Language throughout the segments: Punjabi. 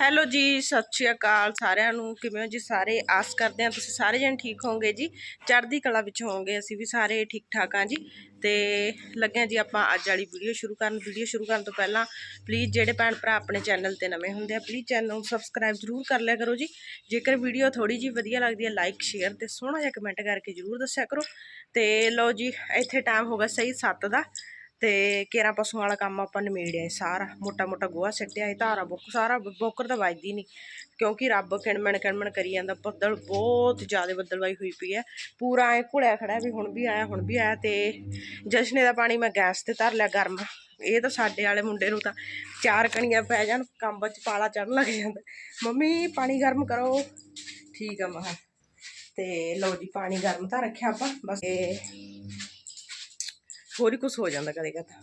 ਹੈਲੋ ਜੀ, ਸਤਿ ਸ਼੍ਰੀ ਅਕਾਲ ਸਾਰਿਆਂ ਨੂੰ। ਕਿਵੇਂ ਹੋ ਜੀ ਸਾਰੇ? ਆਸ ਕਰਦੇ ਹਾਂ ਤੁਸੀਂ ਸਾਰੇ ਜਣ ਠੀਕ ਹੋਵੋਗੇ ਜੀ। ਚੜ੍ਹਦੀ ਕਲਾ ਵਿੱਚ ਹੋਵੋਗੇ ਅਸੀਂ ਵੀ ਸਾਰੇ ਠੀਕ ਠਾਕ ਹਾਂ ਜੀ। ਤੇ ਲੱਗਿਆ ਜੀ ਆਪਾਂ ਅੱਜ ਵਾਲੀ ਵੀਡੀਓ ਸ਼ੁਰੂ ਕਰਨ। ਵੀਡੀਓ ਸ਼ੁਰੂ ਕਰਨ ਤੋਂ ਪਹਿਲਾਂ ਪਲੀਜ਼ ਜਿਹੜੇ ਭੈਣ ਭਰਾ ਆਪਣੇ ਚੈਨਲ ਤੇ ਨਵੇਂ ਹੁੰਦੇ ਆ ਪਲੀਜ਼ ਚੈਨਲ ਨੂੰ ਸਬਸਕ੍ਰਾਈਬ ਜ਼ਰੂਰ ਕਰ ਲਿਆ ਕਰੋ ਜੀ। ਜੇਕਰ ਵੀਡੀਓ ਥੋੜੀ ਜੀ ਵਧੀਆ ਲੱਗਦੀ ਹੈ ਲਾਈਕ ਸ਼ੇਅਰ ਤੇ ਸੋਹਣਾ ਜਿਹਾ ਕਮੈਂਟ ਕਰਕੇ ਜ਼ਰੂਰ ਦੱਸਿਆ ਕਰੋ। ਤੇ ਲਓ ਜੀ, ਇੱਥੇ ਟਾਈਮ ਹੋ ਗਿਆ ਸਹੀ 7 ਦਾ। ਤੇ ਕੇਰਾ ਪਸ਼ੂਆਂ ਵਾਲਾ ਕੰਮ ਆਪਾਂ ਨਿਮੇੜਿਆ ਸਾਰਾ। ਮੋਟਾ ਮੋਟਾ ਗੋਹਾ ਸਿੱਟਿਆ ਏ, ਧਾਰਾ ਬੁੱਕ, ਸਾਰਾ ਬ- ਬੋਕਰ ਤਾਂ ਵੱਜਦੀ ਨਹੀਂ ਕਿਉਂਕਿ ਰੱਬ ਕਿਣਮਣ ਕਿਣਮਣ ਕਰੀ ਜਾਂਦਾ, ਬੱਦਲ ਬਹੁਤ ਜ਼ਿਆਦਾ ਬੱਦਲਵਾਈ ਹੋਈ ਪਈ ਹੈ ਪੂਰਾ ਐ ਘੁਲਿਆ ਖੜਾ ਵੀ ਹੁਣ ਵੀ ਆਇਆ, ਹੁਣ ਵੀ ਆਇਆ ਤੇ ਜਸ਼ਨੇ ਦਾ ਪਾਣੀ ਮੈਂ ਗੈਸ ਤੇ ਧਰ ਲਿਆ ਗਰਮ। ਇਹ ਤਾਂ ਸਾਡੇ ਵਾਲੇ ਮੁੰਡੇ ਨੂੰ ਤਾਂ ਚਾਰ ਕਣੀਆਂ ਪੈ ਜਾਣ, ਕੰਬ 'ਚ ਪਾਲਾ ਚੜਨ ਲੱਗ ਜਾਂਦਾ। ਮੰਮੀ, ਪਾਣੀ ਗਰਮ ਕਰੋ। ਠੀਕ ਆ ਮਹਾ। ਤੇ ਲਓ ਜੀ, ਪਾਣੀ ਗਰਮ ਤਾਂ ਰੱਖਿਆ ਆਪਾਂ, ਬਸ। ਇਹ ਹੋਰ ਹੀ ਕੁਝ ਹੋ ਜਾਂਦਾ ਕਦੇ ਕਦੇ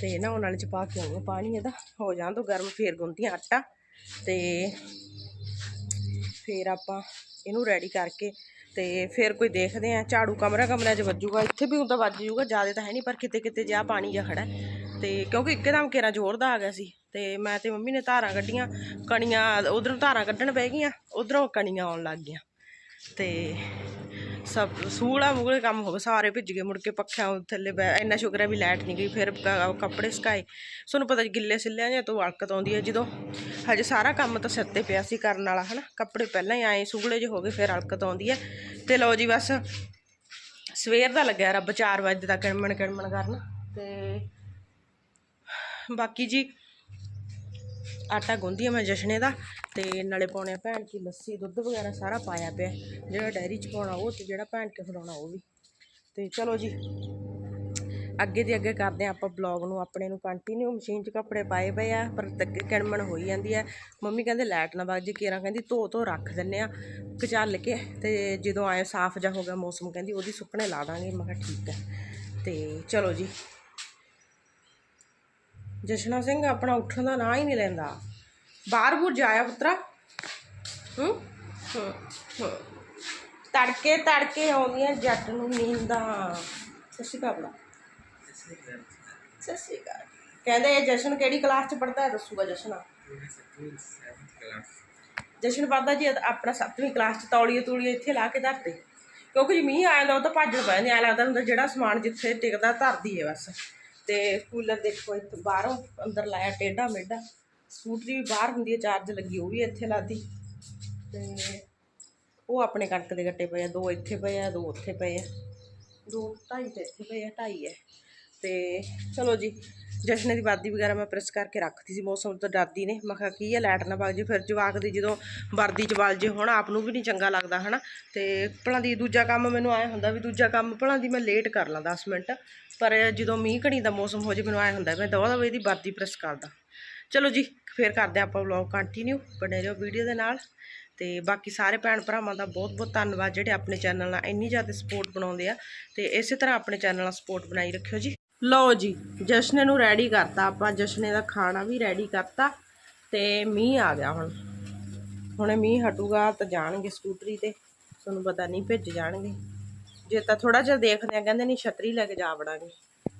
ਤੇ ਨਾ ਉਹਨਾਂ ਚ ਪਾ ਕੇ ਆਉਂਦੇ ਪਾਣੀ ਇਹਦਾ। ਹੋ ਜਾਂ ਤੋਂ ਗਰਮ, ਫੇਰ ਗੁੰਦੀਆਂ ਆਟਾ। ਤੇ ਫੇਰ ਆਪਾਂ ਇਹਨੂੰ ਰੈਡੀ ਕਰਕੇ ਤੇ ਫਿਰ ਕੋਈ ਦੇਖਦੇ ਆ। ਝਾੜੂ ਕਮਰਾ ਕਮਰਿਆਂ 'ਚ ਵੱਜੂਗਾ। ਇੱਥੇ ਵੀ ਹੁੰਦਾ ਵੱਜ ਜੂਗਾ, ਜ਼ਿਆਦਾ ਤਾਂ ਹੈ ਨਹੀਂ ਪਰ ਕਿਤੇ ਕਿਤੇ ਜਿਆ ਪਾਣੀ ਜਿਹਾ ਖੜਾ ਹੈ। ਤੇ ਕਿਉਂਕਿ ਇੱਕਦਮ ਕੇਰਾ ਜ਼ੋਰ ਦਾ ਆ ਗਿਆ ਸੀ। ਤੇ ਮੈਂ ਤੇ ਮੰਮੀ ਨੇ ਧਾਰਾਂ ਕੱਢੀਆਂ, ਕਣੀਆਂ ਉਧਰੋਂ ਧਾਰਾਂ ਕੱਢਣ ਪੈ ਗਈਆਂ, ਉਧਰੋਂ ਕਣੀਆਂ ਆਉਣ ਲੱਗ ਗਈਆਂ। ਤੇ ਸਭ ਸੂਲਾ ਮੁਗਲੇ ਕੰਮ ਹੋ ਗਏ ਸਾਰੇ ਭਿੱਜ ਗਏ ਮੁੜ ਕੇ ਪੱਖਿਆਂ ਥੱਲੇ ਬੈ, ਇੰਨਾ ਸ਼ੁਕਰ ਹੈ ਵੀ ਲਾਈਟ ਨਹੀਂ ਗਈ, ਫਿਰ ਕ- ਕੱਪੜੇ ਸੁਕਾਏ। ਤੁਹਾਨੂੰ ਪਤਾ ਜੀ ਗਿੱਲੇ ਸਿੱਲਿਆਂ ਜਾਂ ਤੋਂ ਅਲਕਤ ਆਉਂਦੀ ਹੈ ਜਦੋਂ। ਹਜੇ ਸਾਰਾ ਕੰਮ ਤਾਂ ਸਿਰ ਤੇ ਪਿਆ ਸੀ ਕਰਨ ਵਾਲਾ, ਹਨਾ? ਕੱਪੜੇ ਪਹਿਲਾਂ ਹੀ ਆਏ ਸੁਗਲੇ ਜਿਹੇ ਹੋ ਗਏ, ਫਿਰ ਅਲਕਤ ਆਉਂਦੀ ਹੈ। ਤੇ ਲਓ ਜੀ ਬਸ, ਸਵੇਰ ਦਾ ਲੱਗਿਆ ਰੱਬ 4 ਵਜੇ ਤੱਕ ਕਿਣਮਣ ਕਿਣਮਣ ਕਰਨ। ਤੇ ਬਾਕੀ ਜੀ ਆਟਾ ਗੁੰਦੀ ਆ ਮੈਂ ਜਸ਼ਨੇ ਦਾ ਤੇ ਨਾਲੇ ਪਾਉਣੇ ਆ ਭੈਣ ਕੀ ਲੱਸੀ, ਦੁੱਧ ਵਗੈਰਾ ਸਾਰਾ ਪਾਇਆ ਪਿਆ। ਜਿਹੜਾ ਡੈਰੀ ਚ ਪਾਉਣਾ ਉਹ ਤੇ ਜਿਹੜਾ ਭੈਣ ਕੇ ਖਿਲਾਉਣਾ ਉਹ ਵੀ। ਤੇ ਚਲੋ ਜੀ, ਅੱਗੇ ਦੀ ਅੱਗੇ ਕਰਦੇ ਆ ਆਪਾਂ ਬਲੌਗ ਨੂੰ, ਆਪਣੇ ਨੂੰ ਕੰਟੀਨਿਊ ਮਸ਼ੀਨ 'ਚ ਕੱਪੜੇ ਪਾਏ ਪਏ ਆ, ਪਰ ਤੱਕ ਕਿਣਮਣ ਹੋਈ ਜਾਂਦੀ ਹੈ ਮੰਮੀ ਕਹਿੰਦੇ ਲਾਈਟ ਨਾ ਵੱਜ ਜੇ, ਕੇਰਾਂ ਕਹਿੰਦੀ ਧੋ ਧੋ ਰੱਖ ਦਿੰਨੇ ਆ ਕਚਲ ਕੇ। ਤੇ ਜਦੋਂ ਆਏ, ਸਾਫ਼ ਜਾ ਹੋ ਗਿਆ ਮੌਸਮ, ਕਹਿੰਦੀ ਉਹਦੀ ਸੁੱਕਣੇ ਲਾ ਦਾਂਗੇ। ਮੈਂ ਕਿਹਾ ਠੀਕ ਹੈ ਤੇ ਚਲੋ ਜੀ ਜਸ਼ਨਾ ਸਿੰਘ ਆਪਣਾ ਉੱਠਣ ਦਾ ਨਾਂ ਹੀ ਨਹੀਂ ਲੈਂਦਾ। ਬਾਹਰ ਬੂਰ ਜਾਇਆ ਪੁੱਤਰਾ। ਹੂੰ? ਤੜਕੇ ਤੜਕੇ ਆਉਂਦੀਆਂ ਜੱਟ ਨੂੰ ਨੀਂਦਾਂ। ਸਤਿ ਸ਼੍ਰੀ ਅਕਾਲ ਬੁਲਾ ਕਹਿੰਦੇ ਇਹ ਜਸ਼ਨ ਕਿਹੜੀ ਕਲਾਸ ਚ ਪੜਦਾ ਹੈ? ਦੱਸੂਗਾ ਜਸ਼ਨ। ਜਸ਼ਨ ਪੜਦਾ ਜੀ ਆਪਣਾ 7ਵੀਂ ਕਲਾਸ ਚ ਤੌਲੀਏ ਤੂਲੀਏ ਇੱਥੇ ਲਾ ਕੇ ਧਰਤੇ। ਕਿਉਂਕਿ ਜੇ ਮੀਂਹ ਆ ਜਾਂਦਾ ਉਹ ਤਾਂ ਭੱਜ ਪੈਂਦੇ। ਆ ਲੱਗਦਾ ਹੁੰਦਾ ਜਿਹੜਾ ਸਮਾਨ ਜਿੱਥੇ ਟਿਕਦਾ, ਧਰਦੀ ਹੈ ਬਸ। ਤੇ ਕੂਲਰ ਦੇਖੋ ਇੱਥੇ ਬਾਹਰੋਂ ਅੰਦਰ ਲਾਇਆ ਟੇਢਾ ਮੇਢਾ। ਸਕੂਟਰੀ ਵੀ ਬਾਹਰ ਹੁੰਦੀ ਹੈ, ਚਾਰਜ ਲੱਗੀ, ਉਹ ਵੀ ਇੱਥੇ ਲਾਦੀ ਤੇ ਉਹ ਆਪਣੇ ਕਣਕ ਦੇ ਗੱਟੇ ਪਏ ਆ, ਦੋ ਇੱਥੇ ਪਏ ਆ, ਦੋ ਉੱਥੇ ਪਏ ਆ। ਦੋ ਢਾਈ ਤੇ ਇੱਥੇ ਪਏ ਆ, ਢਾਈ ਹੈ। ਤੇ ਚਲੋ ਜੀ, ਜਸ਼ਨ ਦੀ ਵਰਦੀ ਵਗੈਰਾ ਮੈਂ ਪ੍ਰੈਸ ਕਰਕੇ ਰੱਖਦੀ ਸੀ, ਮੌਸਮ ਤੋਂ ਡਰਦੀ ਨੇ। ਮੈਂ ਕਿਹਾ, ਕੀ ਹੈ ਲਾਈਟ ਨਾ ਵਗ ਜੇ, ਫਿਰ ਜਵਾਕ ਦੀ ਜਦੋਂ ਵਰਦੀ ਚ ਵਲ ਜੇ ਹੁਣ, ਆਪ ਨੂੰ ਵੀ ਨਹੀਂ ਚੰਗਾ ਲੱਗਦਾ, ਹਨਾ? ਤੇ ਭਲਾਂ ਦੀ ਦੂਜਾ ਕੰਮ ਮੈਨੂੰ ਆਇਆ ਹੁੰਦਾ ਵੀ ਦੂਜਾ ਕੰਮ, ਭਲਾਂ ਦੀ ਮੈਂ ਲੇਟ ਕਰ ਲਾਂ 10 ਮਿੰਟ। ਪਰ ਜਦੋਂ ਮੀਂਹ ਘਣੀ ਦਾ ਮੌਸਮ ਹੋ ਜੇ, ਮੈਨੂੰ ਆਇਆ ਹੁੰਦਾ ਮੈਂ ਦਵਾ ਦਵਾ ਇਹਦੀ ਵਰਦੀ ਪ੍ਰੈਸ ਕਰਦਾ। ਚਲੋ ਜੀ, ਫਿਰ ਕਰਦੇ ਹਾਂ ਆਪਾਂ ਵਲੌਗ ਕੰਟੀਨਿਊ ਬਣੇ ਰਹੋ ਵੀਡੀਓ ਦੇ ਨਾਲ। ਤੇ ਬਾਕੀ ਸਾਰੇ ਭੈਣ ਭਰਾਵਾਂ ਦਾ ਬਹੁਤ ਬਹੁਤ ਧੰਨਵਾਦ ਜਿਹੜੇ ਆਪਣੇ ਚੈਨਲ ਨਾਲ ਇੰਨੀ ਜ਼ਿਆਦਾ ਸਪੋਰਟ ਬਣਾਉਂਦੇ ਆ। ਤੇ ਇਸੇ ਤਰ੍ਹਾਂ ਆਪਣੇ ਚੈਨਲ ਨਾਲ ਸਪੋਰਟ ਬਣਾਈ ਰੱਖਿਓ ਜੀ। ਲਓ ਜੀ, ਜਸ਼ਨੇ ਨੂੰ ਰੈਡੀ ਕਰਤਾ ਆਪਾਂ, ਜਸ਼ਨੇ ਦਾ ਖਾਣਾ ਵੀ ਰੈਡੀ ਕਰਤਾ ਤੇ ਮੀਂਹ ਆ ਗਿਆ ਹੁਣ। ਹੁਣੇ ਮੀਂਹ ਹਟੂਗਾ ਤਾਂ ਜਾਣਗੇ ਸਕੂਟਰੀ ਤੇ, ਤੁਹਾਨੂੰ ਪਤਾ ਨਹੀਂ ਭਿੱਜ ਜਾਣਗੇ। ਜੇ ਤਾਂ ਥੋੜਾ ਜਿਹਾ ਦੇਖਦੇ ਆ, ਕਹਿੰਦੇ ਨਹੀਂ ਛਤਰੀ ਲੈ ਕੇ ਜਾ ਵੜਾਂਗੇ।